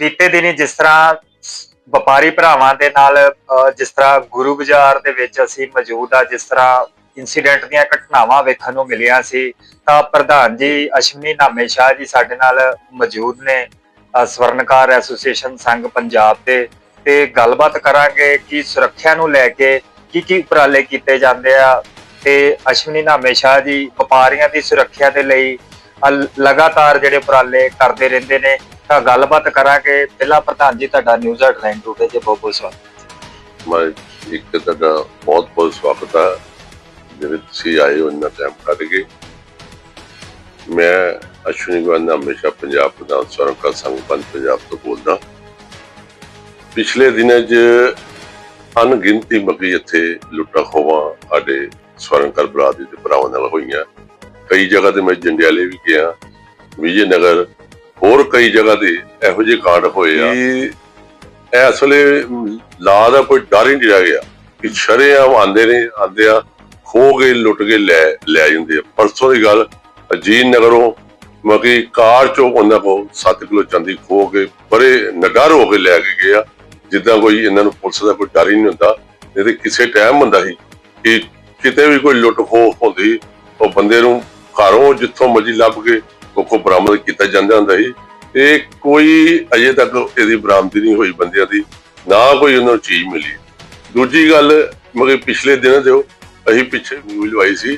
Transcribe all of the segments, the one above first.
ਬੀਤੇ ਦਿਨੀ ਜਿਸ ਤਰ੍ਹਾਂ ਵਪਾਰੀ ਭਰਾਵਾਂ ਦੇ ਨਾਲ ਜਿਸ ਤਰ੍ਹਾਂ ਗੁਰੂ ਬਾਜ਼ਾਰ ਦੇ ਵਿੱਚ ਅਸੀਂ ਮੌਜੂਦ ਆ, ਜਿਸ ਤਰ੍ਹਾਂ ਇਨਸੀਡੈਂਟ ਦੀਆਂ ਘਟਨਾਵਾਂ ਵੇਖਣ ਨੂੰ ਮਿਲੀਆਂ ਸੀ, ਤਾਂ ਪ੍ਰਧਾਨ ਜੀ ਅਸ਼ਵਨੀ ਨਾਮੇ ਸ਼ਾਹ ਜੀ ਸਾਡੇ ਨਾਲ ਮੌਜੂਦ ਨੇ ਸਵਰਨਕਾਰ ਐਸੋਸੀਏਸ਼ਨ ਸੰਘ ਪੰਜਾਬ ਦੇ। ਤੇ ਗੱਲਬਾਤ ਕਰਾਂਗੇ ਕਿ ਸੁਰੱਖਿਆ ਨੂੰ ਲੈ ਕੇ ਕੀ ਕੀ ਉਪਰਾਲੇ ਕੀਤੇ ਜਾਂਦੇ ਆ। ਤੇ ਅਸ਼ਵਨੀ ਨਾਮੇ ਸ਼ਾਹ ਜੀ ਵਪਾਰੀਆਂ ਦੀ ਸੁਰੱਖਿਆ ਦੇ ਲਈ ਲਗਾਤਾਰ ਜਿਹੜੇ ਉਪਰਾਲੇ ਕਰਦੇ ਰਹਿੰਦੇ ਨੇ ਤਾਂ ਗੱਲਬਾਤ ਕਰਾਂਗੇ। ਪਹਿਲਾ ਪ੍ਰਧਾਨ ਜੀ, ਤੁਹਾਡਾ ਨਿਊਜ਼ ਹੈਡਲਾਈਨ ਟੂਡੇ ਜੇ ਬਹੁਤ ਬਹੁਤ ਸਵਾਗਤ। ਮੈਂ ਇੱਕ ਤੁਹਾਡਾ ਬਹੁਤ ਬਹੁਤ ਸਵਾਗਤ ਹੈ ਜਿਹੜੇ ਤੁਸੀਂ ਆਏ ਹੋ, ਇੰਨਾ ਟਾਈਮ ਕੱਢ ਕੇ। ਮੈਂ ਅਸ਼ਵਨੀ ਗਵਾਨਾ ਹਮੇਸ਼ਾ ਪੰਜਾਬ ਪ੍ਰਧਾਨ ਸਵਰਨਕਰ ਸੰਘ ਪੰਜ ਪੰਜਾਬ ਤੋਂ ਬੋਲਦਾ। ਪਿਛਲੇ ਦਿਨਾਂ 'ਚ ਅਣਗਿਣਤੀ ਮੱਗੀ ਇੱਥੇ ਲੁੱਟਾਂ ਖੋਵਾਂ ਸਾਡੇ ਸਵਰਨਕਰ ਬਰਾਦਰੀ ਦੇ ਭਰਾਵਾਂ ਨਾਲ ਹੋਈਆਂ। ਕਈ ਜਗ੍ਹਾ ਤੇ ਮੈਂ ਜੰਡਿਆਲੇ ਵੀ ਗਿਆ। ਵਿਜੇ ਨਗਰ ਹੋਰ ਕਈ ਜਗ੍ਹਾ ਤੇ ਇਹੋ ਜਿਹੇ ਕਾਂਡ ਹੋਏ ਆ। ਕਿ ਇਸ ਵੇਲੇ ਲਾ ਦਾ ਕੋਈ ਡਰ ਹੀ ਨਹੀਂ ਰਹਿ ਗਿਆ ਕਿ ਸ਼ਰੇਆਮ ਆਂਦੇ ਨੇ ਆਂਦੇ ਆ ਖੋ ਕੇ ਲੁੱਟ ਕੇ ਲੈ ਲੈ ਜਾਂਦੇ ਆ। ਪਰਸੋਂ ਦੀ ਗੱਲ ਅਜੀਤ ਨਗਰੋਂ ਮਗੀ ਕਾਰ ਚੋਂ ਉਹਨਾਂ ਕੋ 7 ਕਿਲੋ ਚਾਂਦੀ ਖੋ ਕੇ ਬੜੇ ਨਡਰ ਹੋ ਕੇ ਲੈ ਕੇ ਗਿਆ ਜਿੱਦਾਂ ਕੋਈ ਇਹਨਾਂ ਨੂੰ ਪੁਲਿਸ ਦਾ ਕੋਈ ਡਰ ਹੀ ਨਹੀਂ ਹੁੰਦਾ। ਨਹੀਂ ਤੇ ਕਿਸੇ ਟਾਈਮ ਹੁੰਦਾ ਸੀ ਕਿ ਕਿਤੇ ਵੀ ਕੋਈ ਲੁੱਟ ਖੋ ਹੁੰਦੀ ਉਹ ਬੰਦੇ ਨੂੰ ਘਰੋਂ ਜਿੱਥੋਂ ਮਰਜ਼ੀ ਲੱਭ ਕੇ ਉਹ ਬਰਾਮਦ ਕੀਤਾ ਜਾਂਦਾ ਹੁੰਦਾ ਸੀ। ਇਹ ਕੋਈ ਅਜੇ ਤੱਕ ਇਹਦੀ ਬਰਾਮਦੀ ਨਹੀਂ ਹੋਈ ਬੰਦਿਆਂ ਦੀ, ਨਾ ਕੋਈ ਉਹਨਾਂ ਨੂੰ ਚੀਜ਼ ਮਿਲੀ। ਦੂਜੀ ਗੱਲ ਮਗੇ ਪਿਛਲੇ ਦਿਨਾਂ ਦੇ ਅਸੀਂ ਪਿੱਛੇ ਨਿਊਜ਼ ਲਵਾਈ ਸੀ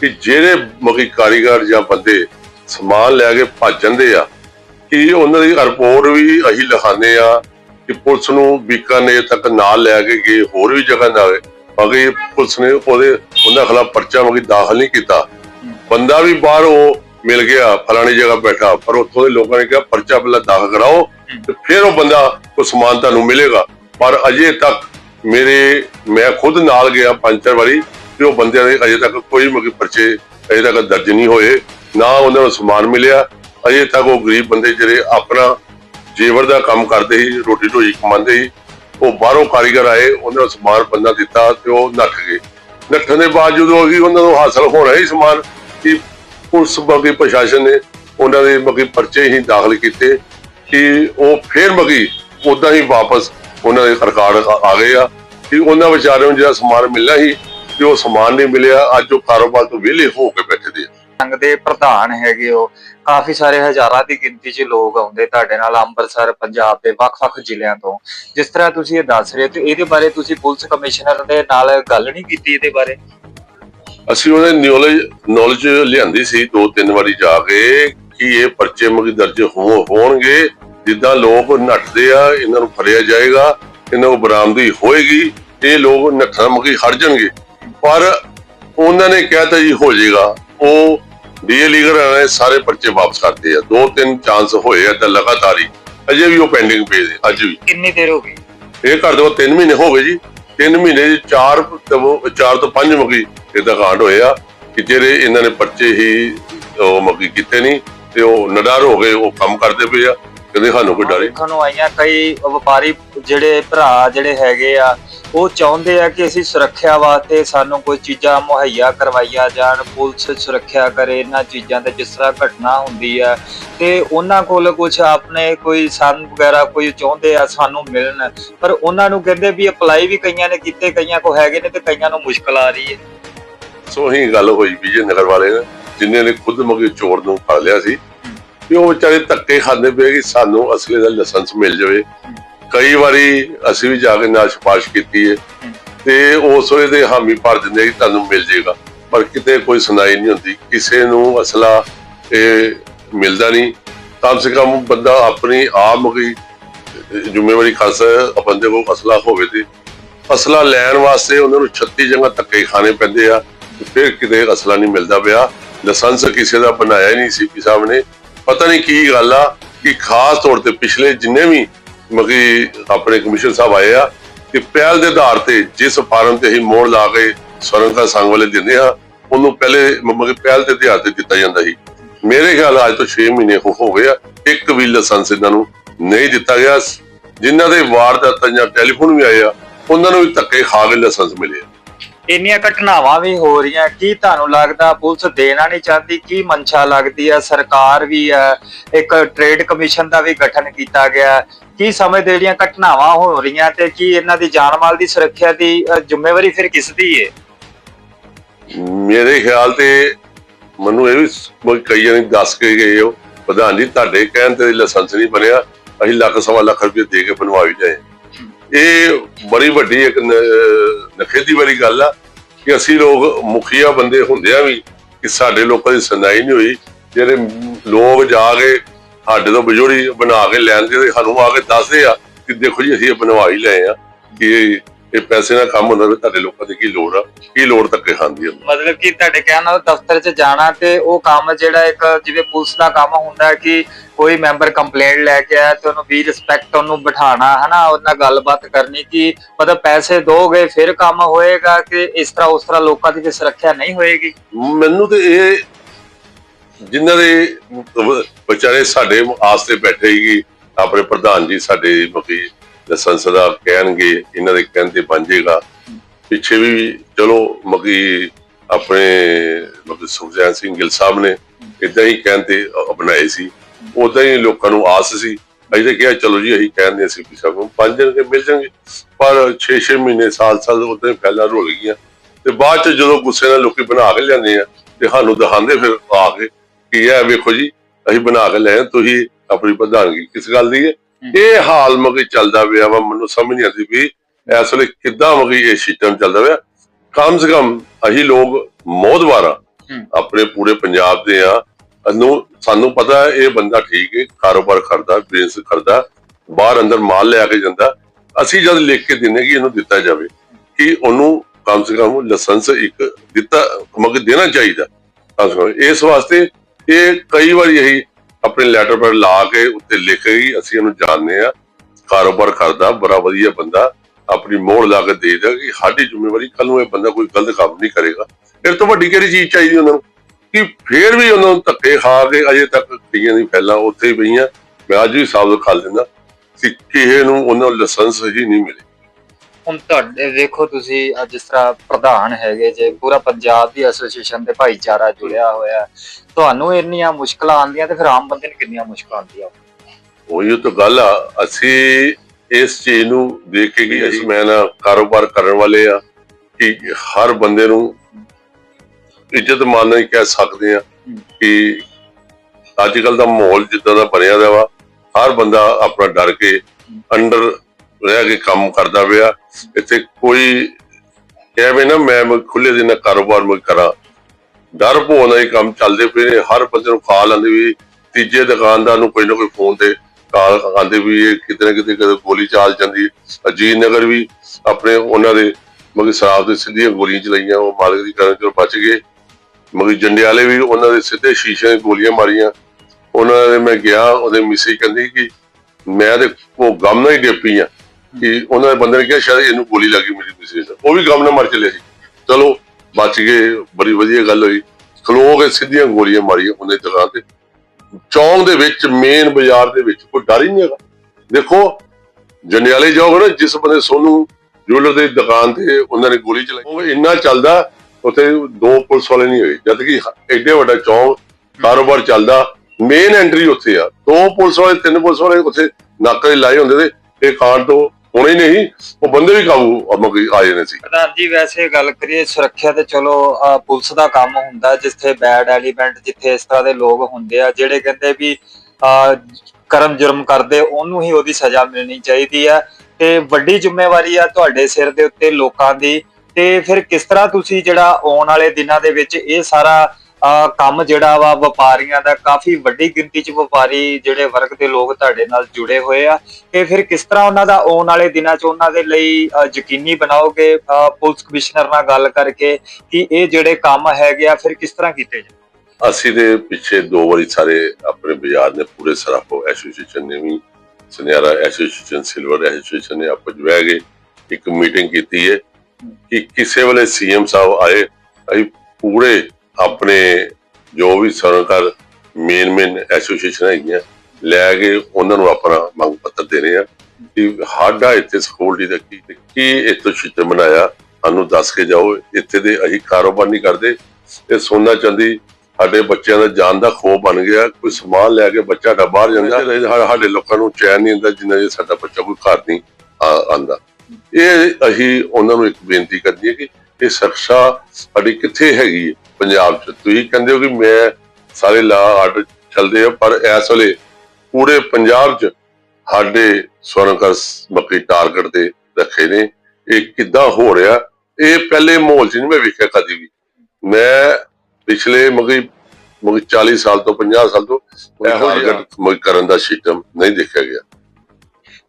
ਕਿ ਜਿਹੜੇ ਮਗੇ ਕਾਰੀਗਰ ਜਾਂ ਬੰਦੇ ਸਮਾਨ ਲੈ ਕੇ ਭੱਜ ਜਾਂਦੇ ਆ, ਕਿ ਉਹਨਾਂ ਦੀ ਰਿਪੋਰਟ ਵੀ ਅਸੀਂ ਲਿਖਾਉਂਦੇ ਆ ਕਿ ਪੁਲਿਸ ਨੂੰ ਬੀਕਾਨੇਰ ਤੱਕ ਨਾਲ ਲੈ ਕੇ ਗਏ, ਹੋਰ ਵੀ ਜਗ੍ਹਾ ਨਾ ਗਏ ਅਗੇ ਪੁਲਿਸ ਨੇ ਉਹਦੇ, ਉਹਨਾਂ ਖਿਲਾਫ ਪਰਚਾ ਮਗੀ ਦਾਖਲ ਨਹੀਂ ਕੀਤਾ। ਬੰਦਾ ਵੀ ਬਾਹਰ ਉਹ ਮਿਲ ਗਿਆ, ਫਲਾਣੀ ਜਗ੍ਹਾ ਬੈਠਾ, ਪਰ ਉੱਥੋਂ ਦੇ ਲੋਕਾਂ ਨੇ ਕਿਹਾ, ਪਰਚਾ ਪਹਿਲਾਂ ਦਾਖਲ ਕਰਾਓ ਤੇ ਫਿਰ ਉਹ ਬੰਦਾ ਕੋ ਸਮਾਨ ਤੁਹਾਨੂੰ ਮਿਲੇਗਾ। ਪਰ ਅਜੇ ਤੱਕ ਮੇਰੇ, ਮੈਂ ਖੁਦ ਨਾਲ ਗਿਆ ਪੰਜ ਚਾਰ ਵਾਰੀ ਤੇ ਉਹ ਬੰਦਿਆਂ ਦੇ ਅਜੇ ਤੱਕ ਕੋਈ ਮਗੀ ਪਰਚੇ ਅਜੇ ਤੱਕ ਦਰਜ ਨਹੀਂ ਹੋਏ, ਨਾ ਉਹਨਾਂ ਨੂੰ ਸਮਾਨ ਮਿਲਿਆ। ਅਜੇ ਤੱਕ ਉਹ ਗਰੀਬ ਬੰਦੇ ਜਿਹੜੇ ਆਪਣਾ ਜੇਵਰ ਦਾ ਕੰਮ ਕਰਦੇ ਸੀ, ਰੋਟੀ ਢੋਈ ਕਮਾਉਂਦੇ ਸੀ, ਉਹ ਬਾਹਰੋਂ ਕਾਰੀਗਰ ਆਏ, ਉਹਨਾਂ ਨੂੰ ਸਮਾਨ ਬੰਦਾ ਦਿੱਤਾ ਤੇ ਉਹ ਨੱਠ ਗਏ। ਨੱਠਣ ਦੇ ਬਾਵਜੂਦ ਉਹ ਵੀ ਉਹਨਾਂ ਨੂੰ ਹਾਸਲ ਹੋਣਾ ਹੀ ਸਮਾਨ ਕਿ ਪੁਲਿਸ ਬਗੀ ਪ੍ਰਸ਼ਾਸਨ ਨੇ ਉਹਨਾਂ ਦੇ ਮਗੀ ਪਰਚੇ ਹੀ ਦਾਖਲ ਕੀਤੇ ਕਿ ਉਹ ਫੇਰ ਮਗੀ ਉਦਾਂ ਹੀ ਵਾਪਸ ਉਹਨਾਂ ਦੇ ਰਿਕਾਰਡ ਆ ਗਏ ਆ। ਕਿ ਉਹਨਾਂ ਵਿਚਾਰਿਆਂ ਨੂੰ ਜਿਹੜਾ ਸਮਾਨ ਮਿਲਣਾ ਸੀ, ਤੇ ਉਹ ਸਮਾਨ ਨਹੀਂ ਮਿਲਿਆ। ਅੱਜ ਉਹ ਕਾਰੋਬਾਰ ਤੋਂ ਵਿਹਲੇ ਹੋ ਕੇ ਬੈਠੇ ਦੇ ਆ। ਸੰਘ ਦੇ ਪ੍ਰਧਾਨ ਹੈਗੇ ਉਹ। ਕਾਫੀ ਸਾਰੇ ਹਜ਼ਾਰਾਂ ਦੀ ਗਿਣਤੀ 'ਚ ਲੋਕ ਆਉਂਦੇ ਤੁਹਾਡੇ ਨਾਲ, ਅੰਮ੍ਰਿਤਸਰ, ਪੰਜਾਬ ਦੇ ਵੱਖ-ਵੱਖ ਜ਼ਿਲ੍ਹਿਆਂ ਤੋਂ। ਜਿਸ ਤਰ੍ਹਾਂ ਤੁਸੀਂ ਇਹ ਦੱਸ ਰਹੇ ਹੋ, ਤੇ ਇਹਦੇ ਬਾਰੇ ਤੁਸੀਂ ਪੁਲਿਸ ਕਮਿਸ਼ਨਰ ਦੇ ਨਾਲ ਗੱਲ ਨਹੀਂ ਕੀਤੀ ਇਹਦੇ ਬਾਰੇ? ਅਸੀਂ ਉਹਨੇ ਨੌਲੇਜ ਨੌਲੇਜ ਲਿਆਂਦੀ ਸੀ ਦੋ ਤਿੰਨ ਵਾਰੀ ਜਾ ਕੇ ਕਿ ਇਹ ਪਰਚੇ ਮਗੀ ਦਰਜ ਹੋ ਹੋਣਗੇ। ਜਿੱਦਾਂ ਲੋਕ ਨੱਠਦੇ ਆ ਇਹਨਾਂ ਨੂੰ ਫੜਿਆ ਜਾਏਗਾ ਇਹਨਾਂ ਨੂੰ ਬਰਾਮਦੀ ਹੋਏਗੀ ਇਹ ਲੋਕ ਨੱਠਣ ਮਗੀ ਹਟ ਜਾਣਗੇ। ਪਰ ਉਹਨਾਂ ਨੇ ਕਿਹਾ ਤਾਂ ਜੀ ਹੋ ਜਾਏਗਾ। ਉਹ ਡੀਏ ਲੀਗਰ ਨੇ ਸਾਰੇ ਪਰਚੇ ਵਾਪਸ ਕਰਤੇ ਆ। ਦੋ ਤਿੰਨ ਚਾਂਸ ਹੋਏ ਆ ਤਾਂ ਲਗਾਤਾਰ ਹੀ। ਅਜੇ ਵੀ ਉਹ ਪੈਂਡਿੰਗ ਪਏ ਨੇ ਅੱਜ ਵੀ। ਕਿੰਨੀ ਦੇਰ ਹੋ ਗਈ? ਇਹ ਘੱਟ ਤੋਂ 3 ਮਹੀਨੇ ਹੋ ਗਏ ਜੀ। 3 ਮਹੀਨੇ ਚਾਰ ਤੋਂ- ਚਾਰ ਤੋਂ ਪੰਜ ਮਗੀ ਇਹਦਾ ਕਾਂਡ ਹੋਏ ਕਿ ਜਿਹੜੇ ਇਹਨਾਂ ਨੇ ਪਰਚੇ ਹੀ ਉਹ ਮਗੀ ਕੀਤੇ ਨਹੀਂ ਤੇ ਉਹ ਨਡਰ ਹੋ ਗਏ, ਉਹ ਕੰਮ ਕਰਦੇ ਪਏ ਆ। ਕਹਿੰਦੇ ਸਾਨੂੰ ਕੋਈ ਡਰ ਹੀ ਆਈਆਂ ਕਈ ਵਪਾਰੀ ਜਿਹੜੇ ਭਰਾ ਜਿਹੜੇ ਹੈਗੇ ਆ, ਉਹ ਚਾਹੁੰਦੇ ਆ ਕਿ ਅਸੀਂ ਸੁਰੱਖਿਆ ਵਾਸਤੇ ਸਾਨੂੰ ਕੋਈ ਚੀਜ਼ਾਂ ਮੁਹੱਈਆ ਕਰਵਾਈਆਂ ਜਾਣ, ਪੁਲਿਸ ਸੁਰੱਖਿਆ ਕਰੇ, ਇਹਨਾਂ ਚੀਜ਼ਾਂ ਤੇ ਜਿਸ ਤਰ੍ਹਾਂ ਘਟਨਾ ਹੁੰਦੀ ਆ। ਤੇ ਉਹਨਾਂ ਕੋਲ ਕੁਝ ਆਪਣੇ ਕੋਈ ਸੰਨ ਵਗੈਰਾ ਕੋਈ ਚਾਹੁੰਦੇ ਆ ਸਾਨੂੰ ਮਿਲਣ, ਪਰ ਉਹਨਾਂ ਨੂੰ ਕਹਿੰਦੇ ਵੀ ਅਪਲਾਈ ਵੀ ਕਈਆਂ ਨੇ ਕੀਤੇ, ਕਈਆਂ ਕੋ ਹੈਗੇ ਨੇ ਤੇ ਕਈਆਂ ਨੂੰ ਮੁਸ਼ਕਲ ਆ ਰਹੀ ਹੈ। ਸੋ ਹੀ ਗੱਲ ਹੋਈ ਵਿਜੇ ਨਗਰ ਵਾਲੇ ਨੇ ਜਿਨ੍ਹਾਂ ਨੇ ਖੁਦ ਮਗੀ ਚੋਰ ਨੂੰ ਫੜ ਲਿਆ ਸੀ। ਕਿ ਉਹ ਵਿਚਾਰੇ ਧੱਕੇ ਖਾਂਦੇ ਪਏ ਕਿ ਸਾਨੂੰ ਅਸਲੇ ਦਾ ਲਾਇਸੈਂਸ ਮਿਲ ਜਾਵੇ। ਕਈ ਵਾਰੀ ਅਸੀਂ ਵੀ ਜਾ ਕੇ ਨਾਲ ਸਿਫਾਰਿਸ਼ ਕੀਤੀ ਹੈ ਤੇ ਉਸ ਵੇਲੇ ਦੇ ਹਾਮੀ ਭਰ ਦਿੰਦੇ ਕਿ ਤੁਹਾਨੂੰ ਮਿਲ ਜਾਏਗਾ। ਪਰ ਕਿਤੇ ਕੋਈ ਸੁਣਾਈ ਨਹੀਂ ਹੁੰਦੀ। ਕਿਸੇ ਨੂੰ ਅਸਲਾ ਇਹ ਮਿਲਦਾ ਨਹੀਂ। ਕਮ ਸੇ ਕਮ ਬੰਦਾ ਆਪਣੀ ਆਪ ਗਈ ਜ਼ਿੰਮੇਵਾਰੀ ਖਾਸ ਬੰਦੇ ਕੋਲ ਅਸਲਾ ਹੋਵੇ ਤੇ। ਅਸਲਾ ਲੈਣ ਵਾਸਤੇ ਉਹਨਾਂ ਨੂੰ 36 ਜਗ੍ਹਾ ਧੱਕੇ ਖਾਣੇ ਪੈਂਦੇ ਆ। ਫਿਰ ਕਿਤੇ ਅਸਲਾ ਨਹੀਂ ਮਿਲਦਾ ਪਿਆ। ਲਾਇਸੈਂਸ ਕਿਸੇ ਦਾ ਬਣਾਇਆ ਹੀ ਨਹੀਂ ਸੀਪੀ ਸਾਹਿਬ ਨੇ ਪਤਾ ਨਹੀਂ ਕੀ ਗੱਲ ਆ ਕਿ ਖਾਸ ਤੌਰ ਤੇ ਪਿਛਲੇ ਜਿੰਨੇ ਵੀ ਮਗੀ ਆਪਣੇ ਕਮਿਸ਼ਨ ਸਾਹਿਬ ਆਏ ਆ, ਕਿ ਪਹਿਲ ਦੇ ਆਧਾਰ ਤੇ ਜਿਸ ਫਾਰਮ ਤੇ ਅਸੀਂ ਮੋੜ ਲਾ ਕੇ ਸਵਰਨਕਰ ਸੰਘ ਵਾਲੇ ਦਿੰਦੇ ਆ, ਉਹਨੂੰ ਪਹਿਲੇ ਮਗੀ ਪਹਿਲ ਦੇ ਆਧਾਰ ਤੇ ਦਿੱਤਾ ਜਾਂਦਾ ਸੀ। ਮੇਰੇ ਖਿਆਲ ਅੱਜ ਤੋਂ 6 ਮਹੀਨੇ ਹੋ ਹੋ ਗਏ ਆ, ਇੱਕ ਵੀ ਲਾਇਸੈਂਸ ਇਹਨਾਂ ਨੂੰ ਨਹੀਂ ਦਿੱਤਾ ਗਿਆ। ਜਿਨ੍ਹਾਂ ਦੇ ਵਾਰਦਾਤਾਂ ਜਾਂ ਟੈਲੀਫੋਨ ਵੀ ਆਏ ਆ, ਉਹਨਾਂ ਨੂੰ ਵੀ ਧੱਕੇ ਖਾ ਕੇ ਲਾਇਸੈਂਸ ਮਿਲੇ ਇੰਨੀਆਂ ਘਟਨਾਵਾਂ ਵੀ ਹੋ ਰਹੀਆਂ, ਕੀ ਤੁਹਾਨੂੰ ਲੱਗਦਾ ਪੁਲਿਸ ਦੇਣਾ ਨਹੀਂ ਚਾਹਦੀ? ਕੀ ਮਨਸ਼ਾ ਲੱਗਦੀ ਹੈ ਸਰਕਾਰ ਵੀ ਹੈ ਇੱਕ ਟ੍ਰੇਡ ਕਮਿਸ਼ਨ ਦਾ ਵੀ ਗਠਨ ਕੀਤਾ ਗਿਆ। ਕੀ ਸਮਝਦੇ ਜਿਹੜੀਆਂ ਘਟਨਾਵਾਂ ਹੋ ਰਹੀਆਂ ਤੇ ਕੀ ਇਹਨਾਂ ਦੀ ਜਾਨ ਮਾਲ ਦੀ ਸੁਰੱਖਿਆ ਦੀ ਜ਼ਿੰਮੇਵਾਰੀ ਫਿਰ ਕਿਸ ਦੀ ਹੈ ਮੇਰੇ ਖਿਆਲ ਤੇ ਮੈਨੂੰ ਇਹ ਵੀ ਕਈ ਜਣੇ ਦੱਸ ਕੇ ਗਏ ਹੋ, ਪ੍ਰਧਾਨ ਜੀ, ਤੁਹਾਡੇ ਕਹਿਣ ਤੇ ਲਾਇਸੈਂਸ ਨਹੀਂ ਬਣਿਆ, ਅਸੀਂ ਲੱਖ ਸਵਾ ਲੱਖ ਰੁਪਏ ਦੇ ਕੇ ਬਣਵਾ ਵੀ ਜਾਏ। ਇਹ ਬੜੀ ਵੱਡੀ ਇੱਕ ਨ- ਨਖੇਦੀ ਵਾਲੀ ਗੱਲ ਆ ਕਿ ਅਸੀਂ ਲੋਕ ਮੁਖੀਆ ਬੰਦੇ ਹੁੰਦਿਆਂ ਵੀ ਕਿ ਸਾਡੇ ਲੋਕਾਂ ਦੀ ਸੁਣਾਈ ਨਹੀਂ ਹੋਈ। ਜਿਹੜੇ ਲੋਕ ਜਾ ਕੇ ਸਾਡੇ ਤੋਂ ਬਜੋੜੀ ਬਣਾ ਕੇ ਲੈਣ ਦੇ ਸਾਨੂੰ ਆ ਕੇ ਦੱਸਦੇ ਆ ਕਿ ਦੇਖੋ ਜੀ ਅਸੀਂ ਇਹ ਬਣਵਾ ਹੀ ਲਏ ਆ ਕਿ ਇਹ ਪੈਸੇ ਨਾਲ ਕੰਮ ਹੁੰਦਾ ਵੀ ਤੁਹਾਡੇ ਲੋਕਾਂ ਦੀ ਕੀ ਲੋੜ ਆ? ਕੀ ਲੋੜ ਧੱਕੇ ਖਾਂਦੀ ਆ ਮਤਲਬ ਕਿ ਤੁਹਾਡੇ ਕਹਿਣ ਨਾਲ ਦਫ਼ਤਰ 'ਚ ਜਾਣਾ ਤੇ ਉਹ ਕੰਮ ਜਿਹੜਾ ਇੱਕ ਜਿਵੇਂ ਪੁਲਿਸ ਦਾ ਕੰਮ ਹੁੰਦਾ ਕਿ ਕੋਈ ਮੈਂਬਰ ਕੰਪਲੇਂਟ ਲੈ ਕੇ ਆਇਆ ਤੇ ਉਹਨੂੰ ਵੀ ਰਿਸਪੈਕਟ ਉਹਨੂੰ ਬਿਠਾਣਾ ਹਨਾ? ਉਹਦੇ ਨਾਲ ਗੱਲਬਾਤ ਕਰਨੀ ਕਿ ਮਤਲਬ ਪੈਸੇ ਦੋਗੇ ਫਿਰ ਕੰਮ ਹੋਏਗਾ ਕਿ ਇਸ ਤਰ੍ਹਾਂ ਉਸ ਤਰ੍ਹਾਂ ਲੋਕਾਂ ਦੀ ਸੁਰੱਖਿਆ ਨਹੀਂ ਹੋਏਗੀ? ਮੈਨੂੰ ਤੇ ਇਹ ਜਿਨ੍ਹਾਂ ਦੇ ਵਿਚਾਰੇ ਸਾਡੇ ਆਸਤੇ ਬੈਠੇ ਹੀ ਆਪਣੇ ਪ੍ਰਧਾਨ ਜੀ ਸਾਡੇ ਮਕੀ ਸੰਸਦਾ ਕਹਿਣਗੇ, ਇਹਨਾਂ ਦੇ ਕਹਿਣ ਤੇ ਬਣ ਜਾਏਗਾ। ਪਿੱਛੇ ਵੀ ਚਲੋ ਮਕੀ ਆਪਣੇ ਮਤਲਬ ਸੁਖਜੈਨ ਸਿੰਘ ਗਿੱਲ ਸਾਹਿਬ ਨੇ ਇਦਾਂ ਹੀ ਕਹਿਣ ਤੇ ਅਪਣਾਏ ਸੀ। ਉਦਾਂ ਹੀ ਲੋਕਾਂ ਨੂੰ ਆਸ ਸੀ। ਅਸੀਂ ਤਾਂ ਕਿਹਾ, ਚਲੋ ਜੀ, ਅਸੀਂ ਕਹਿੰਦੇ ਸੀ ਵੀ ਸਭ ਨੂੰ ਪੰਜ ਦਿਨ ਕੇ ਮਿਲ ਜਾਣਗੇ। ਪਰ 6-6 ਮਹੀਨੇ, ਸਾਲ-ਸਾਲ ਉਦਾਂ ਹੀ ਫੈਲਾ ਰੁਲ ਗਈਆਂ। ਤੇ ਬਾਅਦ ਚ ਜਦੋਂ ਗੁੱਸੇ ਨਾਲ ਲੋਕੀ ਬਣਾ ਕੇ ਲਿਆਉਂਦੇ ਆ, ਤੇ ਸਾਨੂੰ ਦਿਖਾਉਂਦੇ ਫਿਰ ਆ ਕੇ ਕਿ ਇਹ ਵੇਖੋ ਜੀ, ਅਸੀਂ ਬਣਾ ਕੇ ਲਿਆਏ ਤੁਸੀਂ ਆਪਣੀ ਪ੍ਰਧਾਨਗੀ। ਕਿਸ ਗੱਲ ਦੀ ਹੈ? ਇਹ ਹਾਲ ਮਗੇ ਚੱਲਦਾ ਪਿਆ ਵਾ ਮੈਨੂੰ ਸਮਝ ਨਹੀਂ ਆਉਂਦੀ ਵੀ ਇਸ ਵੇਲੇ ਕਿੱਦਾਂ ਮਗੇ ਇਹ ਸਿਸਟਮ ਚੱਲਦਾ ਪਿਆ। ਕਮ ਸੇ ਕਮ ਅਸੀਂ ਲੋਕ ਮੋਦਵਾਰਾ। ਆਪਣੇ ਪੂਰੇ ਪੰਜਾਬ ਦੇ ਆ। ਨੂੰ ਸਾਨੂੰ ਪਤਾ ਇਹ ਬੰਦਾ ਠੀਕ ਹੈ ਕਾਰੋਬਾਰ ਕਰਦਾ ਬਿਜ਼ਨਸ ਕਰਦਾ ਬਾਹਰ ਅੰਦਰ ਮਾਲ ਲਿਆ ਕੇ ਜਾਂਦਾ ਅਸੀਂ ਜਦ ਲਿਖ ਕੇ ਦਿੰਨੇ ਕਿ ਇਹਨੂੰ ਦਿੱਤਾ ਜਾਵੇ ਕਿ ਉਹਨੂੰ ਕਮ ਸੇ ਕਮ ਲਾਇਸੈਂਸ ਇੱਕ ਦਿੱਤਾ ਮਗਰ ਦੇਣਾ ਚਾਹੀਦਾ। ਇਸ ਵਾਸਤੇ ਇਹ ਕਈ ਵਾਰੀ ਅਸੀਂ ਆਪਣੇ ਲੈਟਰ ਪਰ ਲਾ ਕੇ ਉੱਤੇ ਲਿਖ ਕੇ ਅਸੀਂ ਉਹਨੂੰ ਜਾਣਦੇ ਆ ਕਾਰੋਬਾਰ ਕਰਦਾ, ਬੜਾ ਵਧੀਆ ਬੰਦਾ। ਆਪਣੀ ਮੋਹਰ ਲਾ ਕੇ ਦੇ ਦੇਗਾ ਕਿ ਸਾਡੀ ਜ਼ਿੰਮੇਵਾਰੀ ਕੱਲ ਨੂੰ ਇਹ ਬੰਦਾ ਕੋਈ ਗਲਤ ਕੰਮ ਨਹੀਂ ਕਰੇਗਾ। ਫਿਰ ਤੋਂ ਵੱਡੀ ਕਿਹੜੀ ਚੀਜ਼ ਚਾਹੀਦੀ ਉਹਨਾਂ ਨੂੰ? ਕਿ ਫੇਰ ਵੀ ਉਹਨਾਂ ਨੂੰ ਧੱਕੇ ਖਾ ਕੇ ਅਜੇ ਤੱਕ ਕਈਆਂ ਦੀ ਫੈਲਾਂ ਉੱਥੇ ਹੀ ਪਈਆਂ। ਮੈਂ ਅੱਜ ਵੀ ਸਾਬਤ ਖਾ ਲੈਂਦਾ ਕਿ ਕਿਸੇ ਨੂੰ ਉਹਨਾਂ ਨੂੰ ਲਾਇਸੈਂਸ ਹੀ ਨਹੀਂ ਮਿਲੇ। ਹੁਣ ਤੁਹਾਡੇ ਵੇਖੋ ਤੁਸੀਂ ਅੱਜ ਜਿਸ ਤਰ੍ਹਾਂ ਪ੍ਰਧਾਨ ਹੈਗੇ ਜੇ ਪੂਰਾ ਪੰਜਾਬ ਦੀ ਐਸੋਸੀਏਸ਼ਨ ਦੇ ਭਾਈਚਾਰਾ ਜੁੜਿਆ ਹੋਇਆ। ਤੁਹਾਨੂੰ ਇੰਨੀਆਂ ਮੁਸ਼ਕਲਾਂ ਆਉਂਦੀਆਂ ਤੇ ਫਿਰ ਆਮ ਬੰਦੇ ਨੂੰ ਕਿੰਨੀਆਂ ਮੁਸ਼ਕਲਾਂ ਆਉਂਦੀਆਂ? ਉਹੀ ਤਾਂ ਗੱਲ ਆ ਅਸੀਂ ਇਸ ਚੀਜ਼ ਨੂੰ ਦੇਖ ਕੇ ਕਿ ਇਸ ਮੈਂ ਨਾ ਕਾਰੋਬਾਰ ਕਰਨ ਵਾਲੇ ਆ ਕਿ ਹਰ ਬੰਦੇ ਨੂੰ ਇੱਜ਼ਤ ਮਾਨ ਹੀ ਕਹਿ ਸਕਦੇ ਆ ਕਿ ਅੱਜ ਕੱਲ ਦਾ ਮਾਹੌਲ ਜਿੱਦਾਂ ਦਾ ਬਣਿਆ ਦਾ ਵਾ ਹਰ ਬੰਦਾ ਆਪਣਾ ਡਰ ਕੇ ਅੰਡਰ ਰਹਿ ਕੇ ਕੰਮ ਕਰਦਾ ਪਿਆ। ਇੱਥੇ ਕੋਈ ਕਹਿਵੇ ਨਾ ਮੈਂ ਖੁੱਲੇ ਦਿਨ ਨਾਲ ਕਾਰੋਬਾਰ ਮੈਂ ਕਰਾਂ। ਡਰ ਭੋ ਨਾਲ ਹੀ ਕੰਮ ਚੱਲਦੇ ਪਏ ਨੇ। ਹਰ ਬੰਦੇ ਨੂੰ ਕਾਲ ਆਉਂਦੀ ਵੀ, ਤੀਜੇ ਦੁਕਾਨਦਾਰ ਨੂੰ ਕੋਈ ਨਾ ਕੋਈ ਫੋਨ ਤੇ ਕਾਲ ਆਉਂਦੇ ਵੀ ਇਹ ਕਿਤੇ ਨਾ ਕਿਤੇ ਕਦੇ ਗੋਲੀ ਚਾਲ ਜਾਂਦੀ ਅਜੀਤ ਨਗਰ ਵੀ ਆਪਣੇ ਉਹਨਾਂ ਦੇ ਮਗਰ ਸ਼ਰਾਬ ਦੇ ਸਿੱਧੀਆਂ ਗੋਲੀਆਂ ਚਲਾਈਆਂ, ਉਹ ਮਾਲਕ ਦੀ ਕਰਨ ਚੋਂ ਬਚ ਗਏ। ਮਗਰ ਜੰਡਿਆਲੇ ਵੀ ਉਹਨਾਂ ਦੇ ਸਿੱਧੇ ਸ਼ੀਸ਼ੇ ਦੀਆਂ ਗੋਲੀਆਂ ਮਾਰੀਆਂ। ਉਹਨਾਂ ਦੇ ਮੈਂ ਗਿਆ, ਉਹਦੇ ਮਿਸੀ ਕਹਿੰਦੀ ਕਿ ਮੈਂ ਤੇ ਉਹ ਗਮ ਨਾਲ ਹੀ ਡੇਪੀ ਆ ਕਿ ਉਹਨਾਂ ਦੇ ਬੰਦੇ ਨੇ ਕਿਹਾ ਸ਼ਾਇਦ ਇਹਨੂੰ ਗੋਲੀ ਲੱਗੀ ਮੇਰੀ ਮਿਸੀ ਨੂੰ ਉਹ ਵੀ ਗਮ ਨਾਲ ਮਰ ਚਲੇ ਸੀ। ਚਲੋ, ਬਚ ਗਏ, ਬੜੀ ਵਧੀਆ ਗੱਲ ਹੋਈ। ਖਲੋ ਕੇ ਸਿੱਧੀਆਂ ਗੋਲੀਆਂ ਮਾਰੀਆਂ ਉਹਨੇ ਦੁਕਾਨ ਤੇ। ਚੌਂਕ ਦੇ ਵਿੱਚ ਮੇਨ ਬਾਜ਼ਾਰ ਦੇ ਵਿੱਚ, ਕੋਈ ਡਰ ਹੀ ਨਹੀਂ ਹੈਗਾ। ਦੇਖੋ, ਜੰਡਿਆਲੇ ਜਾਓਗੇ ਨਾ, ਜਿਸ ਬੰਦੇ ਸੋਨੂੰ ਜੁਐਲਰ ਦੀ ਦੁਕਾਨ ਤੇ ਉਹਨਾਂ ਨੇ ਗੋਲੀ ਚਲਾਈ। ਉਹ ਇੰਨਾ ਚੱਲਦਾ, ਉੱਥੇ ਦੋ ਪੁਲਿਸ ਵਾਲੇ ਨਹੀਂ ਹੋਏ। ਜਦ ਕਿ ਐਡੇ ਵੱਡਾ ਚੌਂਕ, ਕਾਰੋਬਾਰ ਚੱਲਦਾ। ਮੇਨ ਐਂਟਰੀ ਉੱਥੇ ਆ। ਦੋ ਪੁਲਿਸ ਵਾਲੇ, ਤਿੰਨ ਪੁਲਿਸ ਵਾਲੇ ਉੱਥੇ ਨਾਕੇ ਲਾਏ ਹੁੰਦੇ ਤੇ। ਇਹ ਕਾਂਡ ਤੋਂ ਹੋਣੇ ਨਹੀਂ, ਉਹ ਬੰਦੇ ਵੀ ਕਾਬੂ ਮਗੀ ਆ ਜਾਣੇ ਸੀ। ਪ੍ਰਧਾਨ ਜੀ, ਵੈਸੇ ਗੱਲ ਕਰੀਏ ਸੁਰੱਖਿਆ ਤੇ ਚਲੋ ਪੁਲਿਸ ਦਾ ਕੰਮ ਹੁੰਦਾ ਜਿੱਥੇ ਬੈਡ ਐਲੀਮੈਂਟ ਜਿੱਥੇ ਇਸ ਤਰ੍ਹਾਂ ਦੇ ਲੋਕ ਹੁੰਦੇ ਆ, ਜਿਹੜੇ ਕਹਿੰਦੇ ਵੀ ਕਰਮ ਜੁਰਮ ਕਰਦੇ, ਉਹਨੂੰ ਹੀ ਉਹਦੀ ਸਜ਼ਾ ਮਿਲਣੀ ਚਾਹੀਦੀ ਹੈ ਤੇ ਵੱਡੀ ਜ਼ਿੰਮੇਵਾਰੀ ਆ ਤੁਹਾਡੇ ਸਿਰ ਦੇ ਉੱਤੇ ਲੋਕਾਂ ਦੀ। ਤੇ ਫਿਰ ਕਿਸ ਤਰ੍ਹਾਂ ਤੁਸੀਂ ਜਿਹੜਾ ਆਉਣ ਵਾਲੇ ਦਿਨਾਂ ਦੇ ਵਿੱਚ ਇਹ ਸਾਰਾ ਕੰਮ ਜਿਹੜਾ ਵਾ ਵਪਾਰੀਆਂ ਦਾ ਕਾਫੀ ਵੱਡੀ ਗਿਣਤੀ 'ਚ ਵਪਾਰੀ ਜਿਹੜੇ ਵਰਗ ਦੇ ਲੋਕ ਤੁਹਾਡੇ ਨਾਲ ਜੁੜੇ ਹੋਏ ਆ। ਤੇ ਫਿਰ ਕਿਸ ਤਰ੍ਹਾਂ ਉਹਨਾਂ ਦਾ ਆਉਣ ਵਾਲੇ ਦਿਨਾਂ 'ਚ ਉਹਨਾਂ ਦੇ ਲਈ ਯਕੀਨੀ ਬਣਾਓਗੇ? ਪੁਲਿਸ ਕਮਿਸ਼ਨਰ ਨਾਲ ਗੱਲ ਕਰਕੇ ਕਿ ਇਹ ਜਿਹੜੇ ਕੰਮ ਹੈਗੇ ਆ, ਫਿਰ ਕਿਸ ਤਰ੍ਹਾਂ ਕੀਤੇ ਜਾਣ? ਅਸੀਂ ਦੇ ਪਿੱਛੇ ਦੋ ਵਾਰੀ ਸਾਰੇ ਆਪਣੇ ਬਾਜ਼ਾਰ ਨੇ ਪੂਰੇ ਸਰਾਫੋ ਐਸੋਸੀਏਸ਼ਨ ਨੇ ਵੀ, ਸੁਨਿਆਰਾ ਐਸੋਸੀਏਸ਼ਨ, ਸਿਲਵਰ ਐਸੋਸੀਏਸ਼ਨ ਨੇ ਆਪਸ ਵਿੱਚ ਬਹਿ ਇੱਕ ਮੀਟਿੰਗ ਕੀਤੀ ਹੈ ਕਿ ਕਿਸੇ ਵੇਲੇ ਸੀਐਮ ਸਾਹਿਬ ਆਏ, ਅਸੀਂ ਪੂਰੇ ਆਪਣੇ ਜੋ ਵੀ ਸਰਕਾਰ ਮੇਨ ਮੇਨ ਐਸੋਸੀਏਸ਼ਨ ਹੈਗੀਆਂ ਲੈ ਕੇ ਉਹਨਾਂ ਨੂੰ ਆਪਣਾ ਮੰਗ ਪੱਤਰ ਦੇਣੇ ਆ ਕਿ ਸਾਡਾ ਇੱਥੇ ਸਕੂਲ ਦੀ ਦਾ ਕੀ ਕੀ ਇਤੋਂ ਸ਼ਿਤ ਬਣਾਇਆ ਸਾਨੂੰ ਦੱਸ ਕੇ ਜਾਓ ਇੱਥੇ ਦੇ ਅਸੀਂ ਕਾਰੋਬਾਰ ਨਹੀਂ ਕਰਦੇ। ਇਹ ਸੋਨਾ ਚਾਂਦੀ ਸਾਡੇ ਬੱਚਿਆਂ ਦਾ ਜਾਨ ਦਾ ਖੋਹ ਬਣ ਗਿਆ ਕੋਈ ਸਮਾਨ ਲੈ ਕੇ ਬੱਚਾ ਡਾ ਬਾਹਰ ਜਾਂਦਾ। ਸਾਡੇ ਲੋਕਾਂ ਨੂੰ ਚੈਨ ਨਹੀਂ ਹੁੰਦਾ ਜਿੰਨਾ ਜੇ ਸਾਡਾ ਬੱਚਾ ਕੋਈ ਘਰ ਨਹੀਂ ਆਂਦਾ ਇਹ ਅਸੀਂ ਉਹਨਾਂ ਨੂੰ ਇੱਕ ਬੇਨਤੀ ਕਰਨੀ ਹੈ ਕਿ ਇਹ ਸੁਰੱਖਿਆ ਸਾਡੀ ਕਿੱਥੇ ਹੈਗੀ ਹੈ? ਪੰਜਾਬ 'ਚ। ਤੁਸੀਂ ਕਹਿੰਦੇ ਹੋ ਕਿ ਮੈਂ ਸਾਰੇ ਲਾ ਆਰਡਰ ਚੱਲਦੇ ਆ ਪਰ ਇਸ ਵੇਲੇ ਪੂਰੇ ਪੰਜਾਬ 'ਚ ਸਾਡੇ ਸਵਰਨਕਰ ਮੱਕੀ ਟਾਰਗੇਟ ਤੇ ਰੱਖੇ ਨੇ। ਇਹ ਕਿੱਦਾਂ ਹੋ ਰਿਹਾ? ਇਹ ਪਹਿਲੇ ਮਾਹੌਲ 'ਚ ਨਹੀਂ ਮੈਂ ਵੇਖਿਆ ਕਦੀ ਵੀ। ਮੈਂ ਪਿਛਲੇ ਮਗੀ ਮਗੀ 40 ਸਾਲ ਤੋਂ 50 ਸਾਲ ਤੋਂ ਇਹੋ ਜਿਹਾ ਕਰਨ ਦਾ ਸਿਸਟਮ ਨਹੀਂ ਦੇਖਿਆ ਗਿਆ।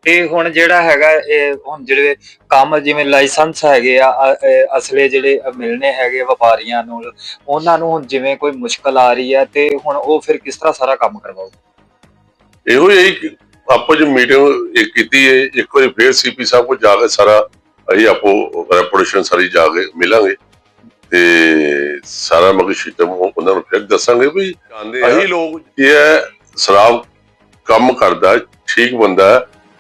ਤੇ ਹੁਣ ਜਿਹੜਾ ਹੈਗਾ ਇਹ ਹੁਣ ਜਿਹੜੇ ਕੰਮ ਜਿਵੇਂ ਲਾਇਸੈਂਸ ਹੈਗੇ ਆ ਅ- ਇਹ ਅਸਲੇ ਜਿਹੜੇ ਮਿਲਨੇ ਹੈਗੇ ਵਪਾਰੀਆਂ ਨੂੰ ਉਹਨਾਂ ਨੂੰ ਹੁਣ ਜਿਵੇਂ ਕੋਈ ਮੁਸ਼ਕਲ ਆ ਰਹੀ ਹੈ ਤੇ ਹੁਣ ਉਹ ਫਿਰ ਕਿਸ ਤਰ੍ਹਾਂ ਸਾਰਾ ਕੰਮ ਕਰਵਾਓ ਇਹੋ ਹੀ ਆਪੋ ਜੀ ਮੀਟਿੰਗ ਇੱਕ ਕੀਤੀ ਹੈ ਇੱਕ ਵਾਰੀ ਫੇਰ ਸੀਪੀ ਸਾਹਿਬ ਕੋਲ ਜਾ ਕੇ ਸਾਰਾ ਅਸੀਂ ਆਪੋ ਰੈਪੋਰਟੇਸ਼ਨ ਸਾਰੀ ਜਾ ਕੇ ਮਿਲਾਂਗੇ ਤੇ ਸਾਰਾ ਮਗੀ ਸਿਸਟਮ ਉਹਨਾਂ ਨੂੰ ਫਿਰ ਦੱਸਾਂਗੇ ਵੀ ਅਸੀਂ ਲੋਕ ਇਹ ਸ਼ਰਾਬ ਕੰਮ ਕਰਦਾ ਠੀਕ ਬੰਦਾ ਹੈ,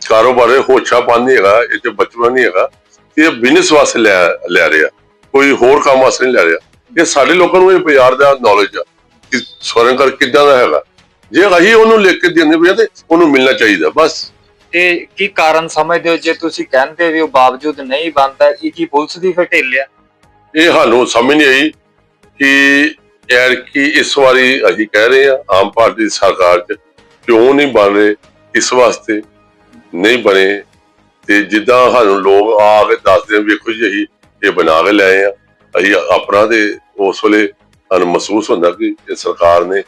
ਕਾਰੋਬਾਰ ਹੋਛਾ ਪਾਣੀ ਹੈਗਾ ਇਹ ਤੇ ਬਚਪਨ ਨਹੀਂ ਹੈਗਾ। ਇਹ ਬਿਜ਼ਨਸ ਵਾਸਤੇ ਲੈ ਲੈ ਰਿਹਾ। ਕੋਈ ਹੋਰ ਕੰਮ ਵਾਸਤੇ ਨਹੀਂ ਲੈ ਰਿਹਾ। ਇਹ ਸਾਡੇ ਲੋਕਾਂ ਨੂੰ ਇਹ ਬਾਜ਼ਾਰ ਦਾ ਨੌਲੇਜ ਆ ਕਿ ਸਵਰਨਕਰ ਕਿੱਦਾਂ ਦਾ ਹੈਗਾ। ਜੇ ਅਸੀਂ ਉਹਨੂੰ ਲਿਖ ਕੇ ਦਿੰਦੇ ਪਏ ਤੇ ਉਹਨੂੰ ਮਿਲਣਾ ਚਾਹੀਦਾ ਬਸ। ਤੇ ਕੀ ਕਾਰਨ ਸਮਝਦੇ ਹੋ? ਜੇ ਤੁਸੀਂ ਕਹਿੰਦੇ ਵੀ ਉਹ ਬਾਵਜੂਦ ਨਹੀਂ ਬਣਦਾ ਇਹ ਕੀ ਪੁਲਿਸ ਦੀ ਆ? ਇਹ ਸਾਨੂੰ ਸਮਝ ਨਹੀਂ ਆਈ ਕਿ ਯਾਰ ਕਿ ਇਸ ਵਾਰੀ ਅਸੀਂ ਕਹਿ ਰਹੇ ਆ ਆਮ ਪਾਰਟੀ ਦੀ ਸਰਕਾਰ ਚ ਕਿਉਂ ਨਹੀਂ ਬਣ ਰਹੇ ਇਸ ਵਾਸਤੇ। ਨਹੀਂ ਬਣੇ ਤੇ ਜਿੱਦਾਂ ਸਾਨੂੰ ਲੋਕ ਆ ਕੇ ਦੱਸਦੇ ਆ ਵੇਖੋ ਜੀ, ਅਸੀਂ ਇਹ ਬਣਾ ਕੇ ਲਏ ਆ। ਅਸੀਂ ਆਪਣਾ ਤੇ ਉਸ ਵੇਲੇ ਸਾਨੂੰ ਮਹਿਸੂਸ ਹੁੰਦਾ ਕਿ ਇਹ ਸਰਕਾਰ ਨੇ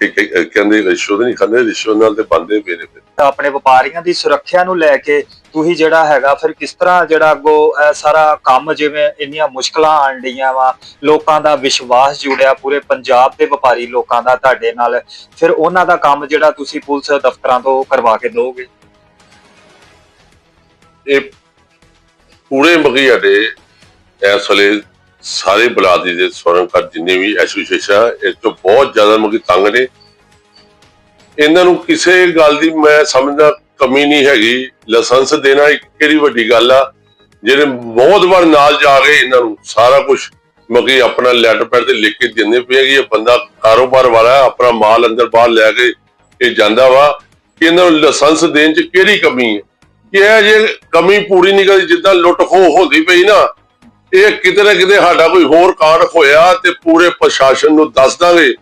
ਕਹਿੰਦੇ ਰਿਸ਼ਵਤ ਨਹੀਂ ਖਾਂਦੇ, ਰਿਸ਼ਵਤ ਨਾਲ ਤੇ ਬੰਦੇ ਪਏ ਨੇ ਆਪਣੇ ਵਪਾਰੀਆਂ ਦੀ ਸੁਰੱਖਿਆ ਨੂੰ ਲੈ ਕੇ ਤੁਸੀਂ ਜਿਹੜਾ ਹੈਗਾ ਫਿਰ ਕਿਸ ਤਰ੍ਹਾਂ ਜਿਹੜਾ ਅੱਗੋਂ ਇਹ ਸਾਰਾ ਕੰਮ ਜਿਵੇਂ ਇੰਨੀਆਂ ਮੁਸ਼ਕਲਾਂ ਆਣ ਡੀਆਂ ਵਾ, ਲੋਕਾਂ ਦਾ ਵਿਸ਼ਵਾਸ ਜੁੜਿਆ ਪੂਰੇ ਪੰਜਾਬ ਦੇ ਵਪਾਰੀ ਲੋਕਾਂ ਦਾ ਤੁਹਾਡੇ ਨਾਲ, ਫਿਰ ਉਹਨਾਂ ਦਾ ਕੰਮ ਜਿਹੜਾ ਤੁਸੀਂ ਪੁਲਿਸ ਦਫ਼ਤਰਾਂ ਤੋਂ ਕਰਵਾ ਕੇ ਦੋਗੇ ਇਹ ਪੂਰੇ ਮਗੀਆਡੇ ਇਸ ਵੇਲੇ ਸਾਰੇ ਬਲਾਦੀ ਦੇ ਸਵਰਨਕਾਰ ਜਿੰਨੇ ਵੀ ਐਸੋਸੀਏਸ਼ਨ ਇਸ ਤੋਂ ਬਹੁਤ ਜ਼ਿਆਦਾ ਮਗੀ ਤੰਗ ਨੇ। ਇਹਨਾਂ ਨੂੰ ਕਿਸੇ ਗੱਲ ਦੀ ਮੈਂ ਸਮਝਦਾ ਕਮੀ ਨਹੀਂ ਹੈਗੀ। ਲਾਇਸੈਂਸ ਦੇਣਾ ਇੱਕ ਕਿਹੜੀ ਵੱਡੀ ਗੱਲ ਆ। ਜਿਹੜੇ ਬਹੁਤ ਵਾਰ ਨਾਲ ਜਾ ਕੇ ਇਹਨਾਂ ਨੂੰ ਸਾਰਾ ਕੁਝ ਮਗੀ ਆਪਣਾ ਲੈਟਰ ਪੈਡ ਤੇ ਲਿਖ ਕੇ ਦਿੰਦੇ ਪਏ ਕਿ ਇਹ ਬੰਦਾ ਕਾਰੋਬਾਰ ਵਾਲਾ ਹੈ, ਆਪਣਾ ਮਾਲ ਅੰਦਰ ਬਾਹਰ ਲੈ ਕੇ ਇਹ ਜਾਂਦਾ ਵਾ। ਕਿ ਇਹਨਾਂ ਨੂੰ ਲਾਇਸੈਂਸ ਦੇਣ ਚ ਕਿਹੜੀ ਕਮੀ ਹੈ? ਕਿ ਇਹ ਜੇ ਕਮੀ ਪੂਰੀ ਨਹੀਂ ਕਰੀ, ਜਿੱਦਾਂ ਲੁੱਟ ਖੋਹ ਹੁੰਦੀ ਪਈ ਨਾ, ਇਹ ਕਿਤੇ ਨਾ ਕਿਤੇ ਸਾਡਾ ਕੋਈ ਹੋਰ ਕਾਂਡ ਹੋਇਆ ਤੇ ਪੂਰੇ ਪ੍ਰਸ਼ਾਸਨ ਨੂੰ ਦੱਸ ਦਾਂਗੇ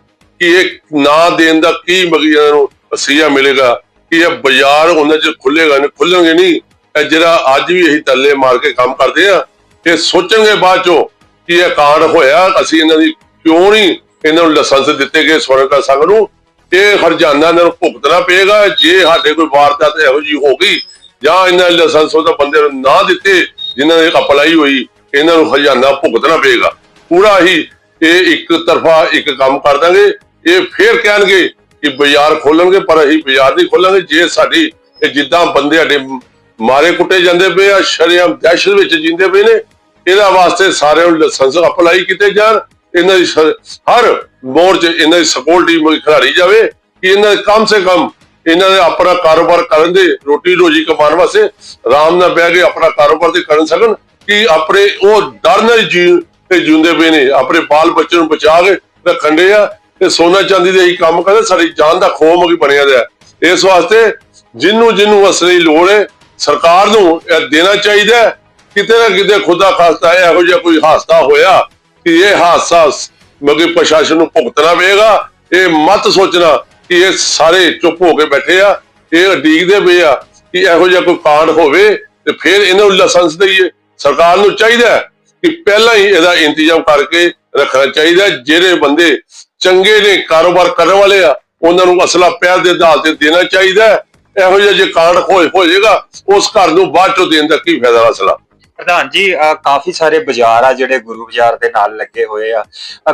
ਕਿ ਇਹ ਨਾ ਦੇਣ ਦਾ ਕੀ ਮਗੀ ਨੂੰ ਵਸੀਆ ਮਿਲੇਗਾ, ਕਿ ਇਹ ਬਾਜ਼ਾਰ ਉਹਨਾਂ ਚ ਖੁੱਲੇਗਾ ਨਹੀਂ ਖੁੱਲਣਗੇ ਨਹੀਂ ਇਹ ਜਿਹੜਾ ਅੱਜ ਵੀ ਅਸੀਂ ਤੱਲੇ ਮਾਰ ਕੇ ਕੰਮ ਕਰਦੇ ਆ ਇਹ ਸੋਚਣਗੇ ਬਾਅਦ ਚੋਂ ਕਿ ਇਹ ਕਾਂਡ ਹੋਇਆ, ਅਸੀਂ ਇਹਨਾਂ ਦੀ ਕਿਉਂ ਨਹੀਂ ਇਹਨਾਂ ਨੂੰ ਲਾਇਸੈਂਸ ਦਿੱਤੇ ਗਏ ਸਵਰਨਕਰ ਸੰਘ ਨੂੰ, ਇਹ ਹਰਜਾਨਾ ਇਹਨਾਂ ਨੂੰ ਭੁਗਤਣਾ ਪਏਗਾ, ਜੇ ਸਾਡੇ ਕੋਈ ਵਾਰਦਾਤ ਇਹੋ ਜੀ ਹੋ ਗਈ ਜਾਂ ਇਹਨਾਂ ਲਾਇਸੈਂਸ ਉਹਦਾ ਬੰਦੇ ਨੂੰ ਨਾ ਦਿੱਤੇ, ਜਿਨ੍ਹਾਂ ਨੇ ਅਪਲਾਈ ਹੋਈ, ਇਹਨਾਂ ਨੂੰ ਹਰਜਾਨਾ ਭੁਗਤਣਾ ਪਏਗਾ। ਪੂਰਾ ਹੀ ਇਹ ਇੱਕ ਤਰਫਾ ਇੱਕ ਕੰਮ ਕਰ ਦਾਂਗੇ। ਇਹ ਫੇਰ ਕਹਿਣਗੇ ਕਿ ਬਾਜ਼ਾਰ ਖੋਲਣਗੇ, ਪਰ ਅਸੀਂ ਬਾਜ਼ਾਰ ਨਹੀਂ ਖੋਲਾਂਗੇ। ਜੇ ਸਾਡੀ, ਇਹ ਜਿੱਦਾਂ ਬੰਦੇ ਸਾਡੇ ਮਾਰੇ ਕੁੱਟੇ ਜਾਂਦੇ ਪਏ ਆ, ਸ਼ਰੇਆਮ ਦਹਿਸ਼ਤ ਵਿੱਚ ਜਿੰਦੇ ਪਏ ਨੇ, ਇਹਦਾ ਵਾਸਤੇ ਸਾਰਿਆਂ ਨੂੰ ਲਾਇਸੈਂਸ ਅਪਲਾਈ ਕੀਤੇ ਜਾਣ। ਇਹਨਾਂ ਦੀ ਹਰ ਮੋਰਚ, ਇਹਨਾਂ ਦੀ ਸਪੋਰਟ ਟੀਮ ਖਿਡਾਰੀ ਜਾਵੇ ਕਿ ਇਹਨਾਂ ਦੇ ਕਮ ਸੇ ਕਮ ਇਹਨਾਂ ਦੇ ਆਪਣਾ ਕਾਰੋਬਾਰ ਕਰਨ ਦੇ ਰੋਟੀ ਰੋਜੀ ਕਮਾਉਣ ਵਾਸਤੇ ਆਰਾਮ ਨਾਲ ਬਹਿ ਕੇ ਆਪਣਾ ਕਾਰੋਬਾਰ ਤੇ ਕਰਨ ਸਕਣ ਕਿ ਆਪਣੇ ਉਹ ਡਰ ਨਾਲ ਜੀ ਤੇ ਜਿਉਂਦੇ ਪਏ ਨੇ। ਆਪਣੇ ਬਾਲ ਬੱਚੇ ਨੂੰ ਬਚਾ ਕੇ ਰੱਖਣ ਦੇ ਆ ਤੇ ਸੋਨਾ ਚਾਂਦੀ ਦੇ ਹੀ ਕੰਮ ਕਰਦੇ, ਸਾਡੀ ਜਾਨ ਦਾ ਖੋਮ ਕੀ ਬਣਿਆ ਦਾ ਇਸ ਵਾਸਤੇ ਜਿੰਨੂੰ ਜਿੰਨੂੰ ਅਸਲੀ ਲੋੜ ਹੈ, ਸਰਕਾਰ ਨੂੰ ਇਹ ਦੇਣਾ ਚਾਹੀਦਾ ਕਿਤੇ ਨਾ ਕਿਤੇ ਖੁਦਾ ਖਾਸਤਾ ਇਹੋ ਜਿਹਾ ਕੋਈ ਹਾਦਸਾ ਹੋਇਆ ਕਿ ਇਹ ਹਾਦਸਾ ਮਗੇ ਪ੍ਰਸ਼ਾਸਨ ਨੂੰ ਭੁਗਤਣਾ ਪਏਗਾ। ਇਹ ਮਤ ਸੋਚਣਾ ਕਿ ਇਹ ਸਾਰੇ ਚੁੱਪ ਹੋ ਕੇ ਬੈਠੇ ਆ, ਇਹ ਉਡੀਕਦੇ ਪਏ ਆ ਕਿ ਇਹੋ ਜਿਹਾ ਕੋਈ ਕਾਂਡ ਹੋਵੇ ਤੇ ਫਿਰ ਇਹਨਾਂ ਨੂੰ ਲਾਇਸੈਂਸ ਦਈਏ। ਸਰਕਾਰ ਨੂੰ ਚਾਹੀਦਾ ਕਿ ਪਹਿਲਾਂ ਹੀ ਇਹਦਾ ਇੰਤਜ਼ਾਮ ਕਰਕੇ ਰੱਖਣਾ ਚਾਹੀਦਾ ਜਿਹੜੇ ਬੰਦੇ ਚੰਗੇ ਨੇ, ਕਾਰੋਬਾਰ ਕਰਨ ਵਾਲੇ ਆ, ਉਹਨਾਂ ਨੂੰ ਅਸਲਾ ਪੈਰ ਦੇ ਆਧਾਰ ਤੇ ਦੇਣਾ ਚਾਹੀਦਾ ਇਹੋ ਜਿਹਾ ਜੇ ਕਾਂਡ ਹੋਏ ਹੋ ਜਾਏਗਾ ਉਸ ਘਰ ਨੂੰ ਬਾਅਦ ਚੋਂ ਦੇਣ ਦਾ ਕੀ ਫਾਇਦਾ ਅਸਲਾ? ਪ੍ਰਧਾਨ ਜੀ ਕਾਫੀ ਸਾਰੇ ਬਾਜ਼ਾਰ ਆ ਜਿਹੜੇ ਗੁਰੂ ਬਾਜ਼ਾਰ ਦੇ ਨਾਲ ਲੱਗੇ ਹੋਏ ਆ।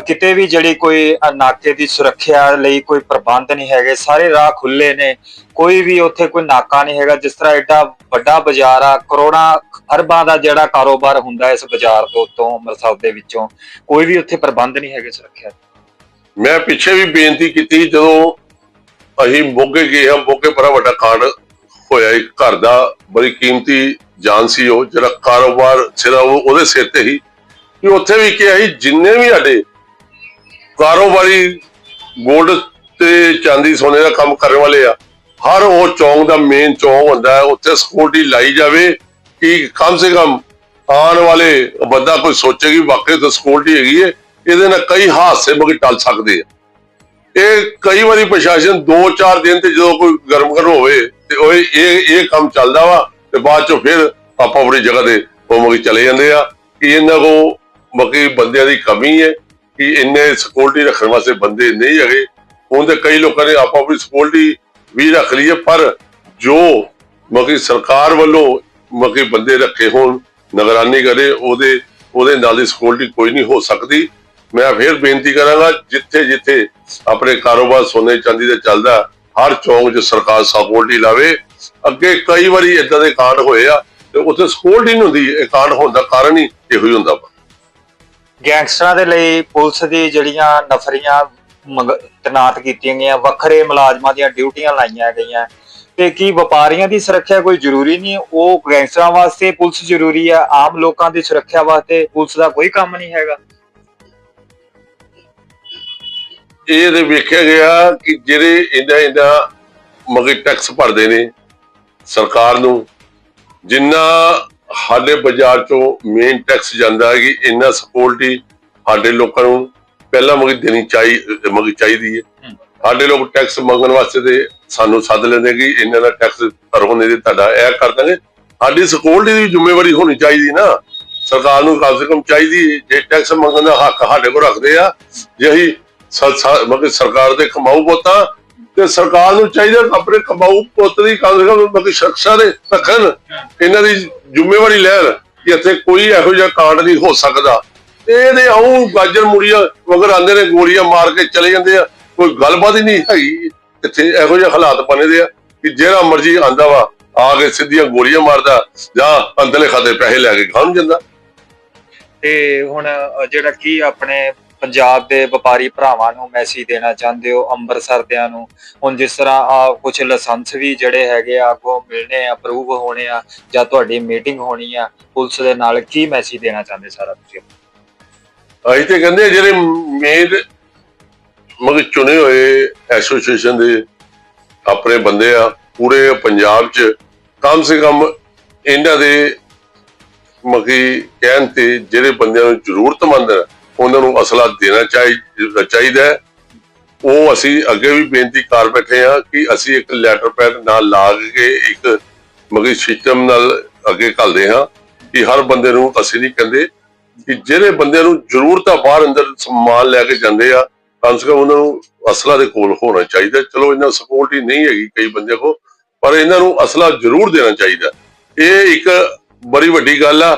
ਕਿਤੇ ਵੀ ਜਿਹੜੀ ਕੋਈ ਨਾਕੇ ਦੀ ਸੁਰੱਖਿਆ ਲਈ ਕੋਈ ਪ੍ਰਬੰਧ ਨਹੀਂ ਹੈਗੇ, ਸਾਰੇ ਰਾਹ ਖੁੱਲੇ ਨੇ। ਕੋਈ ਵੀ ਉੱਥੇ ਕੋਈ ਨਾਕਾ ਨਹੀਂ ਹੈਗਾ, ਜਿਸ ਤਰ੍ਹਾਂ ਐਡਾ ਵੱਡਾ ਬਾਜ਼ਾਰ ਆ, ਕਰੋੜਾਂ, ਅਰਬਾਂ ਦਾ ਜਿਹੜਾ ਕਾਰੋਬਾਰ ਹੁੰਦਾ ਇਸ ਬਾਜ਼ਾਰ ਤੋਂ ਉੱਤੋਂ ਅੰਮ੍ਰਿਤਸਰ ਦੇ ਵਿੱਚੋਂ। ਕੋਈ ਵੀ ਉੱਥੇ ਪ੍ਰਬੰਧ ਨਹੀਂ ਹੈਗੇ ਸੁਰੱਖਿਆ ਮੈਂ ਪਿੱਛੇ ਵੀ ਬੇਨਤੀ ਕੀਤੀ ਜਦੋਂ ਅਸੀਂ ਮੋਗੇ ਗਏ ਹਾਂ, ਮੋਗੇ ਬੜਾ ਵੱਡਾ ਕਾਂਡ ਹੋਇਆ ਇੱਕ ਘਰ ਦਾ, ਬੜੀ ਕੀਮਤੀ ਜਾਨ ਸੀ ਉਹ, ਜਿਹੜਾ ਕਾਰੋਬਾਰ ਸਿਰਾ ਉਹਦੇ ਸਿਰ ਤੇ ਹੀ ਕਿ ਉੱਥੇ ਵੀ ਕਿਹਾ ਸੀ, ਜਿੰਨੇ ਵੀ ਸਾਡੇ ਕਾਰੋਬਾਰੀ ਗੋਲਡ ਤੇ ਚਾਂਦੀ ਸੋਨੇ ਦਾ ਕੰਮ ਕਰਨ ਵਾਲੇ ਆ, ਹਰ ਉਹ ਚੌਂਕ ਦਾ ਮੇਨ ਚੌਂਕ ਹੁੰਦਾ ਹੈ, ਉੱਥੇ ਸਿਕਿਉਰਿਟੀ ਲਾਈ ਜਾਵੇ ਕਿ ਕਮ ਸੇ ਕਮ ਆਉਣ ਵਾਲੇ ਬੰਦਾ ਕੋਈ ਸੋਚੇ ਕਿ ਵਾਕਈ ਤਾਂ ਸਿਕਿਉਰਿਟੀ ਹੈਗੀ ਹੈ ਇਹਦੇ ਨਾਲ ਕਈ ਹਾਦਸੇ ਬਗੀ ਟਲ ਸਕਦੇ ਆ। ਇਹ ਕਈ ਵਾਰੀ ਪ੍ਰਸ਼ਾਸਨ 2-4 ਦਿਨ ਤੇ ਜਦੋਂ ਕੋਈ ਗਰਮ ਗਰਮ ਹੋਵੇ ਤੇ ਉਹ ਇਹ ਇਹ ਕੰਮ ਚੱਲਦਾ ਵਾ ਤੇ ਬਾਅਦ ਚੋਂ ਫਿਰ ਆਪਾਂ ਆਪਣੀ ਜਗ੍ਹਾ ਤੇ ਉਹ ਮਗੀ ਚਲੇ ਜਾਂਦੇ ਆ ਕਿ ਇਹਨਾਂ ਕੋ ਮਗੀ ਬੰਦਿਆਂ ਦੀ ਕਮੀ ਹੈ ਕਿ ਇੰਨੇ ਸਿਕਿਉਰਿਟੀ ਰੱਖਣ ਵਾਸਤੇ ਬੰਦੇ ਨਹੀਂ ਹੈਗੇ। ਹੁਣ ਤੇ ਕਈ ਲੋਕਾਂ ਨੇ ਆਪੋ ਆਪਣੀ ਸਿਕਿਉਰਿਟੀ ਵੀ ਰੱਖ ਲਈ ਹੈ, ਪਰ ਜੋ ਮਗੀ ਸਰਕਾਰ ਵੱਲੋਂ ਮਗੀ ਬੰਦੇ ਰੱਖੇ ਹੋਣ, ਨਿਗਰਾਨੀ ਕਰੇ, ਉਹਦੇ ਉਹਦੇ ਨਾਲ ਦੀ ਸਿਕਿਉਰਿਟੀ ਕੋਈ ਨਹੀਂ ਹੋ ਸਕਦੀ। ਮੈਂ ਫਿਰ ਬੇਨਤੀ ਕਰਾਂਗਾ, ਜਿੱਥੇ ਜਿੱਥੇ ਆਪਣੇ ਕਾਰੋਬਾਰ ਸੋਨੇ ਚਾਂਦੀ ਦਾ ਚੱਲਦਾ, ਹਰ ਚੌਂਕ 'ਚ ਸਰਕਾਰ ਸਿਕਿਉਰਿਟੀ ਲਾਵੇ। ਅੱਗੇ ਕਈ ਵਾਰੀ ਇਦਾਂ ਦੇ ਕਾਂਡ ਹੋਏ ਆ ਤੇ ਉੱਥੇ ਨਹੀਂ ਹੁੰਦੀ ਇਹ ਕਾਂਡ ਹੋਣ ਦਾ ਕਾਰਨ ਹੀ ਇਹੋ ਹੀ ਹੁੰਦਾ ਵਾ। ਗੈਂਗਸਟਰਾਂ ਦੇ ਲਈ ਪੁਲਿਸ ਦੀ ਜਿਹੜੀਆਂ ਨਫਰੀਆਂ ਤੈਨਾਤ ਕੀਤੀਆਂ ਗਈਆਂ ਵੱਖਰੇ ਮੁਲਾਜ਼ਮਾਂ ਦੀਆਂ ਡਿਊਟੀਆਂ ਲਾਈਆਂ ਗਈਆਂ ਤੇ ਕੀ ਵਪਾਰੀਆਂ ਦੀ ਸੁਰੱਖਿਆ ਕੋਈ ਜ਼ਰੂਰੀ ਨਹੀਂ? ਉਹ ਗੈਂਗਸਟਰਾਂ ਵਾਸਤੇ ਪੁਲਿਸ ਜ਼ਰੂਰੀ ਆ ਆਮ ਲੋਕਾਂ ਦੀ ਸੁਰੱਖਿਆ ਵਾਸਤੇ ਪੁਲਿਸ ਦਾ ਕੋਈ ਕੰਮ ਨਹੀਂ ਹੈਗਾ। ਇਹ ਤੇ ਵੇਖਿਆ ਗਿਆ ਕਿ ਜਿਹੜੇ ਇਹਨਾਂ ਇਹਨਾਂ ਮਗੇ ਟੈਕਸ ਭਰਦੇ ਨੇ ਸਰਕਾਰ ਨੂੰ ਜਿੰਨਾ ਸਾਡੇ ਬਾਜ਼ਾਰ ਚੋਂ ਮੇਨ ਟੈਕਸ ਜਾਂਦਾ ਹੈ ਕਿ ਇੰਨਾ ਸਿਕਿਉਰਿਟੀ ਸਾਡੇ ਲੋਕਾਂ ਨੂੰ ਪਹਿਲਾਂ ਮਗੀ ਦੇਣੀ ਚਾਹੀ ਮਗੀ ਚਾਹੀਦੀ ਹੈ। ਸਾਡੇ ਲੋਕ ਟੈਕਸ ਮੰਗਣ ਵਾਸਤੇ ਤੇ ਸਾਨੂੰ ਸੱਦ ਲੈਂਦੇ ਕਿ ਇਹਨਾਂ ਦਾ ਟੈਕਸ ਭਰੋ ਨਹੀਂ ਤੇ ਤੁਹਾਡਾ ਇਹ ਕਰ ਦਾਂਗੇ। ਸਾਡੀ ਸਿਕਿਉਰਿਟੀ ਦੀ ਜ਼ਿੰਮੇਵਾਰੀ ਹੋਣੀ ਚਾਹੀਦੀ ਨਾ। ਸਰਕਾਰ ਨੂੰ ਕਮ ਸੇ ਕਮ ਚਾਹੀਦੀ ਜੇ ਟੈਕਸ ਮੰਗਣ ਦਾ ਹੱਕ ਸਾਡੇ ਕੋਲ ਰੱਖਦੇ ਆ ਜੇ ਅਸੀਂ ਮਤਲਬ ਸਰਕਾਰ ਦੇ ਕਮਾਊ ਪੁੱਤਾਂ ਤੇ ਸਰਕਾਰ ਨੂੰ ਚਾਹੀਦਾ ਆਪਣੇ ਕਮਾਊ ਪੁੱਤ ਦੀ ਕਮ ਸੇ ਕਮ ਦੇ ਰੱਖਣ। ਇਹਨਾਂ ਦੀ ਜ਼ਿੰਮੇਵਾਰੀ ਲੈਣ ਕਿ ਇੱਥੇ ਕੋਈ ਇਹੋ ਜਿਹਾ ਕਾਂਡ ਨਹੀਂ ਹੋ ਸਕਦਾ। ਇਹਦੇ ਆਉਂ ਗਾਜਰ ਮੁੜੀਆਂ ਵਗਰ ਆਂਦੇ ਨੇ, ਗੋਲੀਆਂ ਮਾਰ ਕੇ ਚਲੇ ਜਾਂਦੇ ਆ। ਕੋਈ ਗੱਲਬਾਤ ਹੀ ਨਹੀਂ ਹੈਗੀ। ਇੱਥੇ ਇਹੋ ਜਿਹੇ ਹਾਲਾਤ ਬਣੇ ਦੇ ਆ ਕਿ ਜਿਹੜਾ ਮਰਜ਼ੀ ਆਂਦਾ ਵਾ, ਆ ਕੇ ਸਿੱਧੀਆਂ ਗੋਲੀਆਂ ਮਾਰਦਾ ਜਾਂ ਅੰਦਰਲੇ ਖਾਤੇ ਪੈਸੇ ਲੈ ਕੇ ਖਾਣ ਜਾਂਦਾ। ਤੇ ਹੁਣ ਜਿਹੜਾ ਕੀ ਆਪਣੇ ਪੰਜਾਬ ਦੇ ਵਪਾਰੀ ਭਰਾਵਾਂ ਨੂੰ ਮੈਸੇਜ ਦੇਣਾ ਚਾਹੁੰਦੇ ਹੋ ਅੰਮ੍ਰਿਤਸਰ ਦਿਆਂ ਨੂੰ? ਹੁਣ ਜਿਸ ਤਰ੍ਹਾਂ ਆ ਕੁਝ ਲਾਇਸੈਂਸ ਵੀ ਜਿਹੜੇ ਹੈਗੇ ਆ ਅੱਗੋਂ ਮਿਲਣੇ ਆ ਅਪਰੂਵ ਹੋਣੇ ਆ ਜਾਂ ਤੁਹਾਡੀ ਮੀਟਿੰਗ ਹੋਣੀ ਆ ਪੁਲਿਸ ਦੇ ਨਾਲ ਕੀ ਮੈਸੇਜ ਦੇਣਾ ਚਾਹੁੰਦੇ ਸਾਰਾ ਤੁਸੀਂ? ਅਸੀਂ ਤੇ ਕਹਿੰਦੇ ਜਿਹੜੇ ਮੇਨ ਮਗ ਚੁਣੇ ਹੋਏ ਐਸੋਸੀਏਸ਼ਨ ਦੇ ਆਪਣੇ ਬੰਦੇ ਆ ਪੂਰੇ ਪੰਜਾਬ 'ਚ ਕਮ ਸੇ ਕਮ ਇਹਨਾਂ ਦੇ ਮਗੀ ਕਹਿਣ ਤੇ ਜਿਹੜੇ ਬੰਦਿਆਂ ਨੂੰ ਜ਼ਰੂਰਤਮੰਦ ਆ, ਉਹਨਾਂ ਨੂੰ ਅਸਲਾ ਦੇਣਾ ਚਾਹੀਦਾ ਚਾਹੀਦਾ ਉਹ ਅਸੀਂ ਅੱਗੇ ਵੀ ਬੇਨਤੀ ਕਰ ਬੈਠੇ ਆ ਕਿ ਅਸੀਂ ਇੱਕ ਲੈਟਰ ਪੈਡ ਨਾਲ ਲਾ ਕੇ ਇੱਕ ਮਗੀ ਸਿਸਟਮ ਨਾਲ ਅੱਗੇ ਘੱਲਦੇ ਹਾਂ ਕਿ ਹਰ ਬੰਦੇ ਨੂੰ ਅਸੀਂ ਨਹੀਂ ਕਹਿੰਦੇ ਕਿ ਜਿਹੜੇ ਬੰਦਿਆਂ ਨੂੰ ਜ਼ਰੂਰਤ ਆ ਬਾਹਰ ਅੰਦਰ ਸਮਾਨ ਲੈ ਕੇ ਜਾਂਦੇ ਆ, ਕਮ ਸੇ ਕਮ ਉਹਨਾਂ ਨੂੰ ਅਸਲਾ ਦੇ ਕੋਲ ਹੋਣਾ ਚਾਹੀਦਾ। ਚਲੋ ਇਹਨਾਂ ਸਪੋਰਟ ਹੀ ਨਹੀਂ ਹੈਗੀ ਕਈ ਬੰਦੇ ਕੋ ਪਰ ਇਹਨਾਂ ਨੂੰ ਅਸਲਾ ਜ਼ਰੂਰ ਦੇਣਾ ਚਾਹੀਦਾ। ਇਹ ਇੱਕ ਬੜੀ ਵੱਡੀ ਗੱਲ ਆ।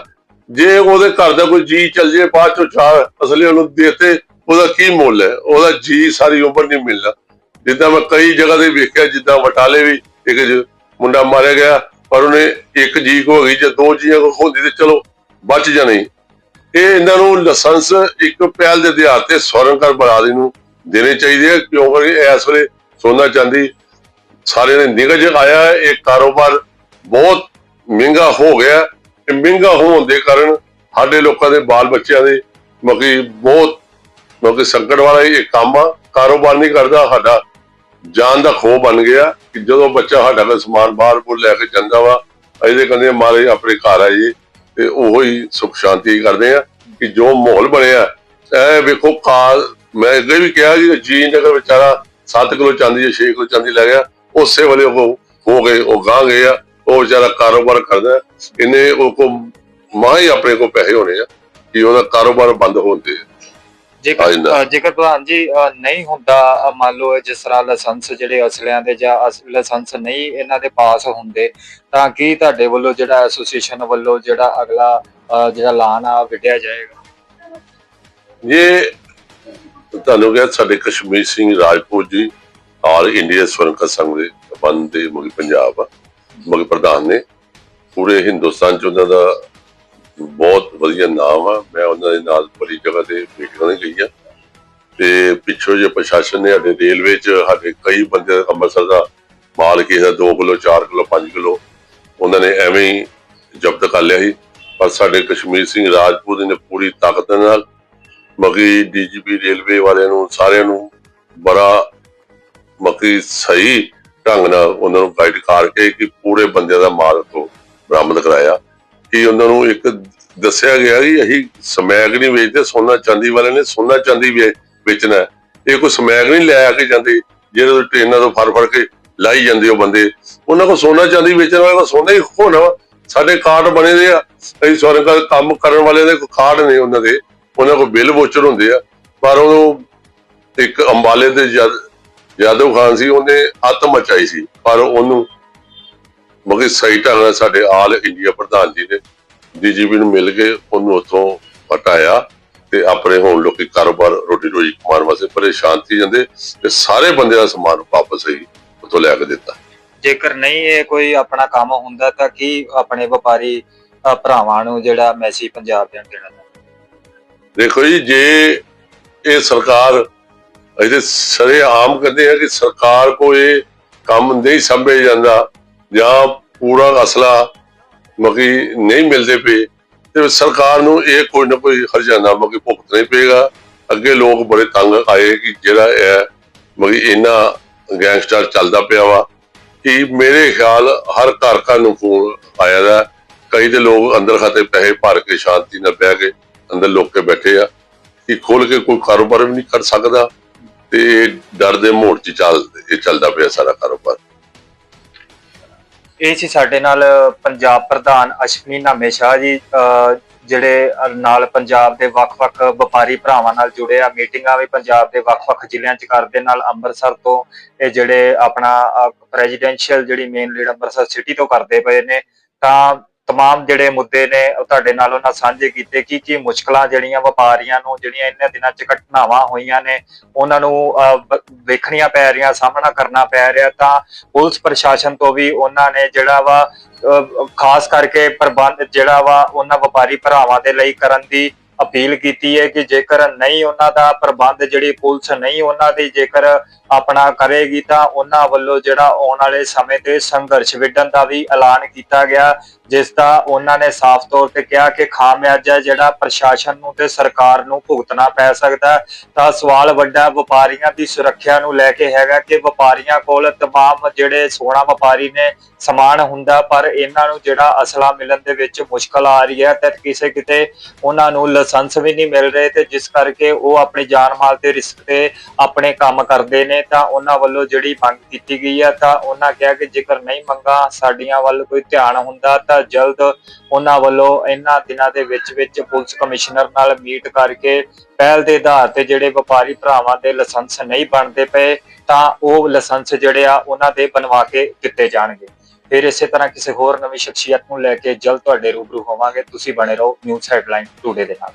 ਜੇ ਉਹਦੇ ਘਰ ਦਾ ਕੋਈ ਜੀ ਚੱਲ ਜੇ, ਬਾਅਦ ਚੋਂ ਚਾਰ ਅਸਲੇ ਉਹਨੂੰ ਦੇਤੇ, ਉਹਦਾ ਕੀ ਮੁੱਲ ਹੈ? ਉਹਦਾ ਜੀ ਸਾਰੀ ਉਮਰ ਨਹੀਂ ਮਿਲਦਾ ਜਿੱਦਾਂ ਮੈਂ ਕਈ ਜਗ੍ਹਾ ਤੇ ਵੇਖਿਆ, ਜਿੱਦਾਂ ਵਟਾਲੇ ਵੀ ਇੱਕ ਮੁੰਡਾ ਮਾਰਿਆ ਗਿਆ, ਪਰ ਉਹਨੇ ਇੱਕ ਜੀ ਕੋ ਹੋ ਗਈ, ਜੇ ਦੋ ਜੀਆਂ ਕੋ ਹੁੰਦੀ ਤੇ ਚਲੋ ਬਚ ਜਾਣੀ। ਇਹ ਇਹਨਾਂ ਨੂੰ ਲਾਇਸੈਂਸ ਇੱਕ ਪਹਿਲ ਦੇ ਆਧਾਰ ਤੇ ਸਵਰਨਕਰ ਬਰਾਦਰੀ ਨੂੰ ਦੇਣੇ ਚਾਹੀਦੇ ਆ ਕਿਉਂਕਿ ਇਸ ਵੇਲੇ ਸੋਨਾ ਚਾਂਦੀ ਸਾਰੇ ਨੇ ਨਿਗਜ ਆਇਆ, ਇਹ ਕਾਰੋਬਾਰ ਬਹੁਤ ਮਹਿੰਗਾ ਹੋ ਗਿਆ। ਮਹਿੰਗਾ ਹੋਣ ਦੇ ਕਾਰਨ ਸਾਡੇ ਲੋਕਾਂ ਦੇ ਬਾਲ ਬੱਚਿਆਂ ਦੇ ਮਗੀ ਬਹੁਤ ਮਗੀ ਸੰਕਟ ਵਾਲਾ ਇਹ ਕੰਮ ਆ, ਕਾਰੋਬਾਰ ਨਹੀਂ ਕਰਦਾ, ਸਾਡਾ ਜਾਨ ਦਾ ਖੋ ਬਣ ਗਿਆ ਕਿ ਜਦੋਂ ਬੱਚਾ ਸਾਡਾ ਕੋਈ ਸਮਾਨ ਬਾਹਰ ਬੁਰ ਲੈ ਕੇ ਜਾਂਦਾ ਵਾ ਇਹਦੇ ਕਹਿੰਦੇ ਮਾਰੇ, ਆਪਣੇ ਘਰ ਆਈਏ ਤੇ ਉਹੋ ਹੀ ਸੁਖ ਸ਼ਾਂਤੀ ਕਰਦੇ ਆ ਕਿ ਜੋ ਮਾਹੌਲ ਬਣਿਆ, ਇਹ ਵੇਖੋ ਕਾਲ, ਮੈਂ ਅੱਗੇ ਵੀ ਕਿਹਾ ਕਿ ਜੀ ਨਗਰ ਵਿਚਾਰਾ 7 ਕਿਲੋ ਚਾਂਦੀ ਜਾਂ 6 ਕਿਲੋ ਚਾਂਦੀ ਲੈ ਗਿਆ, ਉਸੇ ਵੇਲੇ ਉਹ ਹੋ ਗਏ, ਉਹ ਗਾਂ ਗਏ ਆ। ਉਹ ਵਿਚਾਰਾ ਕਾਰੋਬਾਰ ਕਰਦਾ। ਇਹਨੇ ਉਹ ਕੋ ਮਾਂ ਹੀ ਆਪਣੇ ਕੋ ਪੈਸੇ ਹੋਣੇ ਆ ਕਿ ਉਹਦਾ ਕਾਰੋਬਾਰ ਬੰਦ ਹੋਣ ਦੇ ਆ ਜੇਕਰ ਪ੍ਰਧਾਨ ਜੀ ਨਹੀਂ ਹੁੰਦਾ ਮੰਨ ਲਓ ਜਿਸ ਤਰ੍ਹਾਂ ਲਾਇਸੈਂਸ ਜਿਹੜੇ ਅਸਲਿਆਂ ਦੇ ਜਾਂ ਲਾਇਸੈਂਸ ਨਹੀਂ ਇਹਨਾਂ ਦੇ ਪਾਸ ਹੁੰਦੇ ਤਾਂ ਕੀ ਤੁਹਾਡੇ ਵੱਲੋਂ ਜਿਹੜਾ ਐਸੋਸੀਏਸ਼ਨ ਵੱਲੋਂ ਜਿਹੜਾ ਅਗਲਾ ਜਿਹੜਾ ਐਲਾਨ ਆ ਵਿੱਢਿਆ ਜਾਏਗਾ? ਇਹ ਤੁਹਾਨੂੰ ਕਿਹਾ ਸਾਡੇ ਕਸ਼ਮੀਰ ਸਿੰਘ ਰਾਜਪੂਤ ਜੀ ਆਲ ਇੰਡੀਆ ਸਵਰਨਕਰ ਸੰਘ ਦੇ ਬੰਦ ਮੁਖੀ ਪੰਜਾਬ ਆ। ਮੁਖੀ ਪ੍ਰਧਾਨ ਨੇ। ਪੂਰੇ ਹਿੰਦੁਸਤਾਨ ਚ ਉਹਨਾਂ ਦਾ ਬਹੁਤ ਵਧੀਆ ਨਾਮ ਆ। ਮੈਂ ਉਹਨਾਂ ਦੇ ਨਾਲ ਬੜੀ ਜਗ੍ਹਾ ਤੇ ਮੀਟਿੰਗਾਂ ਗਈ ਗਈਆਂ ਤੇ ਪਿੱਛੋਂ ਜੇ ਪ੍ਰਸ਼ਾਸਨ ਨੇ ਸਾਡੇ ਰੇਲਵੇ ਚ ਸਾਡੇ ਕਈ ਬੰਦੇ ਅੰਮ੍ਰਿਤਸਰ ਦਾ ਮਾਲ ਕਿਸੇ ਦਾ 2 ਕਿਲੋ 4 ਕਿਲੋ 5 ਕਿਲੋ, ਉਹਨਾਂ ਨੇ ਐਵੇਂ ਹੀ ਜ਼ਬਤ ਕਰ ਲਿਆ ਸੀ। ਪਰ ਸਾਡੇ ਕਸ਼ਮੀਰ ਸਿੰਘ ਰਾਜਪੂਤ ਨੇ ਪੂਰੀ ਤਾਕਤ ਦੇ ਨਾਲ ਮਗੀ ਡੀਜੀਪੀ ਰੇਲਵੇ ਵਾਲਿਆਂ ਨੂੰ ਸਾਰਿਆਂ ਨੂੰ ਬੜਾ ਮਕੀ ਸਹੀ ਢੰਗ ਨਾਲ ਉਹਨਾਂ ਨੂੰ ਗਾਈਡ ਕਰਕੇ ਕਿ ਪੂਰੇ ਬੰਦਿਆਂ ਦਾ ਮਾਲ ਤੋਂ ਬਰਾਮਦ ਕਰਾਇਆ। ਕਿ ਉਹਨਾਂ ਨੂੰ ਇੱਕ ਦੱਸਿਆ ਗਿਆ ਕਿ ਅਸੀਂ ਸਮੈਗ ਨਹੀਂ ਵੇਚਦੇ, ਸੋਨਾ ਚਾਂਦੀ ਵਾਲਿਆਂ ਨੇ ਸੋਨਾ ਚਾਂਦੀ ਵੇਚਣਾ। ਇਹ ਕੋਈ ਸਮੈਗ ਨਹੀਂ ਲੈ ਆ ਕੇ ਜਾਂਦੇ, ਜਿਹੜੇ ਟ੍ਰੇਨਾਂ ਤੋਂ ਫੜ ਫੜ ਕੇ ਲਾਈ ਜਾਂਦੇ ਉਹ ਬੰਦੇ। ਉਹਨਾਂ ਕੋਲ ਸੋਨਾ ਚਾਂਦੀ ਵੇਚਣ ਵਾਲੇ ਵਾਲਾ ਸੋਨਾ ਹੀ ਹੋਣਾ ਵਾ। ਸਾਡੇ ਕਾਰਡ ਬਣੇ ਦੇ ਆ। ਕਈ ਸੋਨੇ ਕੰਮ ਕਰਨ ਵਾਲਿਆਂ ਦੇ ਕੋਈ ਕਾਰਡ ਨਹੀਂ ਉਹਨਾਂ ਦੇ। ਉਹਨਾਂ ਕੋਲ ਬਿੱਲ ਵੋਚਰ ਹੁੰਦੇ ਆ। ਪਰ ਉਹ ਇੱਕ ਅੰਬਾਲੇ ਦੇ ਜਦ ਯਾਦਵ ਖਾਨ ਸੀ ਉਹਨੇ ਅੱਤ ਮਚਾਈ ਸੀ ਪਰ ਉਹਨੂੰ ਮਗੇ ਸਹੀ ਢੰਗ ਨਾਲ ਸਾਡੇ ਆਲ ਇੰਡੀਆ ਪ੍ਰਧਾਨ ਜੀ ਨੇ ਡੀਜੀਪੀ ਨੂੰ ਮਿਲ ਕੇ ਉਹਨੂੰ ਉੱਥੋਂ ਹਟਾਇਆ ਤੇ ਆਪਣੇ ਹੁਣ ਲੋਕੀ ਕਾਰੋਬਾਰ ਰੋਟੀ ਰੋਜੀ ਕਮਾਉਣ ਵਾਸਤੇ ਪਰੇਸ਼ਾਨ ਸੀ ਜਾਂਦੇ ਤੇ ਸਾਰੇ ਬੰਦੇ ਦਾ ਸਮਾਨ ਵਾਪਸ ਹੀ ਉੱਥੋਂ ਲਿਆ ਕੇ ਦਿੱਤਾ ਜੇਕਰ ਨਹੀਂ ਇਹ ਕੋਈ ਆਪਣਾ ਕੰਮ ਹੁੰਦਾ ਤਾਂ ਕੀ ਆਪਣੇ ਵਪਾਰੀ ਭਰਾਵਾਂ ਨੂੰ ਜਿਹੜਾ ਮੈਸੀ ਪੰਜਾਬ ਦੇਣਾ ਚਾਹੁੰਦੇ? ਦੇਖੋ ਜੀ ਜੇ ਇਹ ਸਰਕਾਰ ਇਹਦੇ ਸਰੇ ਆਮ ਕਹਿੰਦੇ ਆ ਕਿ ਸਰਕਾਰ ਕੋ ਇਹ ਕੰਮ ਨਹੀਂ ਸੰਭੇ ਜਾਂਦਾ ਜਾਂ ਪੂਰਾ ਅਸਲਾ ਮਗੀ ਨਹੀਂ ਮਿਲਦੇ ਪਏ, ਤੇ ਸਰਕਾਰ ਨੂੰ ਇਹ ਕੋਈ ਨਾ ਕੋਈ ਹਰਜਾਨਾ ਮਗੀ ਭੁਗਤਣਾ ਹੀ ਪਏਗਾ। ਅੱਗੇ ਲੋਕ ਬੜੇ ਤੰਗ ਆਏ ਕਿ ਜਿਹੜਾ ਇਹ ਮਗੀ ਇਹਨਾਂ ਗੈਂਗਸਟਰ ਚੱਲਦਾ ਪਿਆ ਵਾ, ਕਿ ਮੇਰੇ ਖਿਆਲ ਹਰ ਘਰ ਘਰ ਨੂੰ ਫੋਨ ਆਇਆ ਦਾ, ਕਈ ਦੇ ਲੋਕ ਅੰਦਰ ਖਾਤੇ ਪੈਸੇ ਭਰ ਕੇ ਸ਼ਾਂਤੀ ਨਾਲ ਬਹਿ ਕੇ ਅੰਦਰ ਲੋਕ ਕੇ ਬੈਠੇ ਆ, ਕਿ ਖੋਲ ਕੇ ਕੋਈ ਕਾਰੋਬਾਰ ਵੀ ਨਹੀਂ ਕਰ ਸਕਦਾ। ਤੇ ਡਰ ਦੇ ਮੋੜ 'ਚ ਚੱਲ, ਇਹ ਚੱਲਦਾ ਪਿਆ ਸਾਰਾ ਕਾਰੋਬਾਰ। ਇਹ ਸੀ ਸਾਡੇ ਨਾਲ ਪੰਜਾਬ ਪ੍ਰਧਾਨ ਅਸ਼ਵਨੀ ਨਾਮੇ ਸ਼ਾਹ ਜੀ ਜਿਹੜੇ ਨਾਲ ਪੰਜਾਬ ਦੇ ਵੱਖ-ਵੱਖ ਵਪਾਰੀ ਭਰਾਵਾਂ ਨਾਲ ਜੁੜੇ ਆ। ਮੀਟਿੰਗਾਂ ਵੀ ਪੰਜਾਬ ਦੇ ਵੱਖ-ਵੱਖ ਜ਼ਿਲ੍ਹਿਆਂ 'ਚ ਕਰਦੇ ਨਾਲ ਅੰਮ੍ਰਿਤਸਰ ਤੋਂ ਇਹ ਜਿਹੜੇ ਆਪਣਾ ਪ੍ਰੈਜ਼ੀਡੈਂਸ਼ੀਅਲ ਜਿਹੜੀ ਮੇਨ ਲੀਡ ਅੰਮ੍ਰਿਤਸਰ ਸਿਟੀ ਤੋਂ ਕਰਦੇ ਪਏ ਨੇ। ਤਾਂ ਤਮਾਮ ਜਿਹੜੇ ਮੁੱਦੇ ਨੇ ਉਹ ਤੁਹਾਡੇ ਨਾਲ ਉਹਨਾਂ ਸਾਂਝੇ ਕੀਤੇ ਕੀ ਕੀ ਮੁਸ਼ਕਲਾਂ ਜਿਹੜੀਆਂ ਵਪਾਰੀਆਂ ਨੂੰ ਜਿਹੜੀਆਂ ਇਹਨਾਂ ਦਿਨਾਂ 'ਚ ਘਟਨਾਵਾਂ ਹੋਈਆਂ ਨੇ ਉਹਨਾਂ ਨੂੰ ਵੇਖਣੀਆਂ ਪੈ ਰਹੀਆਂ ਸਾਹਮਣਾ ਕਰਨਾ ਪੈ ਰਿਹਾ ਤਾਂ ਪੁਲਿਸ ਪ੍ਰਸ਼ਾਸਨ ਤੋਂ ਵੀ ਉਹਨਾਂ ਨੇ ਜਿਹੜਾ ਵਾ ਖਾਸ ਕਰਕੇ ਪ੍ਰਬੰਧ ਜਿਹੜਾ ਵਾ ਉਹਨਾਂ ਵਪਾਰੀ ਭਰਾਵਾਂ ਦੇ ਲਈ ਕਰਨ ਦੀ ਅਪੀਲ ਕੀਤੀ ਹੈ ਕਿ ਜੇਕਰ ਨਹੀਂ ਉਹਨਾਂ ਦਾ ਪ੍ਰਬੰਧ ਜਿਹੜੀ ਪੁਲਿਸ ਨਹੀਂ ਉਹਨਾਂ ਦੀ ਜੇਕਰ ਆਪਣਾ ਕਰੇਗੀ ਤਾਂ ਉਹਨਾਂ ਵੱਲੋਂ ਜਿਹੜਾ ਆਉਣ ਵਾਲੇ ਸਮੇਂ ਤੇ ਸੰਘਰਸ਼ ਵਿੱਢਣ ਦਾ ਵੀ ਐਲਾਨ ਕੀਤਾ ਗਿਆ, ਜਿਸ ਦਾ ਉਹਨਾਂ ਨੇ ਸਾਫ਼ ਤੌਰ ਤੇ ਕਿਹਾ ਕਿ ਖਾਮਿਆਜਾ ਜਿਹੜਾ ਪ੍ਰਸ਼ਾਸਨ ਨੂੰ ਤੇ ਸਰਕਾਰ ਨੂੰ ਭੁਗਤਣਾ ਪੈ ਸਕਦਾ ਤਾਂ ਸਵਾਲ ਵੱਡਾ ਵਪਾਰੀਆਂ ਦੀ ਸੁਰੱਖਿਆ ਨੂੰ ਲੈ ਕੇ ਹੈਗਾ ਕਿ ਵਪਾਰੀਆਂ ਕੋਲ ਤਮਾਮ ਜਿਹੜੇ ਸੋਨਾ ਵਪਾਰੀ ਨੇ ਸਮਾਨ ਹੁੰਦਾ, ਪਰ ਇਹਨਾਂ ਨੂੰ ਜਿਹੜਾ ਅਸਲਾ ਮਿਲਣ ਦੇ ਵਿੱਚ ਮੁਸ਼ਕਲ ਆ ਰਹੀ ਹੈ ਤੇ ਕਿਸੇ ਕਿਤੇ ਉਹਨਾਂ ਨੂੰ ਲਾਇਸੈਂਸ ਵੀ ਨਹੀਂ ਮਿਲ ਰਹੇ ਤੇ ਜਿਸ ਕਰਕੇ ਉਹ ਆਪਣੀ ਜਾਨ ਮਾਲ ਤੇ ਰਿਸਕ ਤੇ ਆਪਣੇ ਕੰਮ ਕਰਦੇ ਨੇ। ਤਾਂ ਉਹਨਾਂ ਵੱਲੋਂ ਜਿਹੜੀ ਮੰਗ ਕੀਤੀ ਗਈ ਹੈ ਤਾਂ ਉਹਨਾਂ ਕਿਹਾ ਕਿ ਜੇਕਰ ਨਹੀਂ ਮੰਗਾ, ਸਾਡੀਆਂ ਵੱਲ ਕੋਈ ਧਿਆਨ ਹੁੰਦਾ ਤਾਂ ਜਲਦ ਉਹਨਾਂ ਵੱਲੋਂ ਇਹਨਾਂ ਦਿਨਾਂ ਦੇ ਵਿੱਚ ਵਿੱਚ ਪੁਲਿਸ ਕਮਿਸ਼ਨਰ ਨਾਲ ਮੀਟ ਕਰਕੇ ਪਹਿਲ ਦੇ ਆਧਾਰ ਤੇ ਜਿਹੜੇ ਵਪਾਰੀ ਭਰਾਵਾਂ ਦੇ ਲਾਇਸੈਂਸ ਨਹੀਂ ਬਣਦੇ ਪਏ, ਤਾਂ ਉਹ ਲਾਇਸੈਂਸ ਜਿਹੜੇ ਆ ਉਹਨਾਂ ਦੇ ਬਣਵਾ ਕੇ ਦਿੱਤੇ ਜਾਣਗੇ। ਫਿਰ ਇਸੇ ਤਰ੍ਹਾਂ ਕਿਸੇ ਹੋਰ ਨਵੀਂ ਸ਼ਖਸੀਅਤ ਨੂੰ ਲੈ ਕੇ ਜਲਦ ਤੁਹਾਡੇ ਰੂਬਰੂ ਹੋਵਾਂਗੇ। ਤੁਸੀਂ ਬਣੇ ਰਹੋ ਨਿਊਜ਼ ਹੈਡਲਾਈਨ ਟੂਡੇ ਦੇ ਨਾਲ।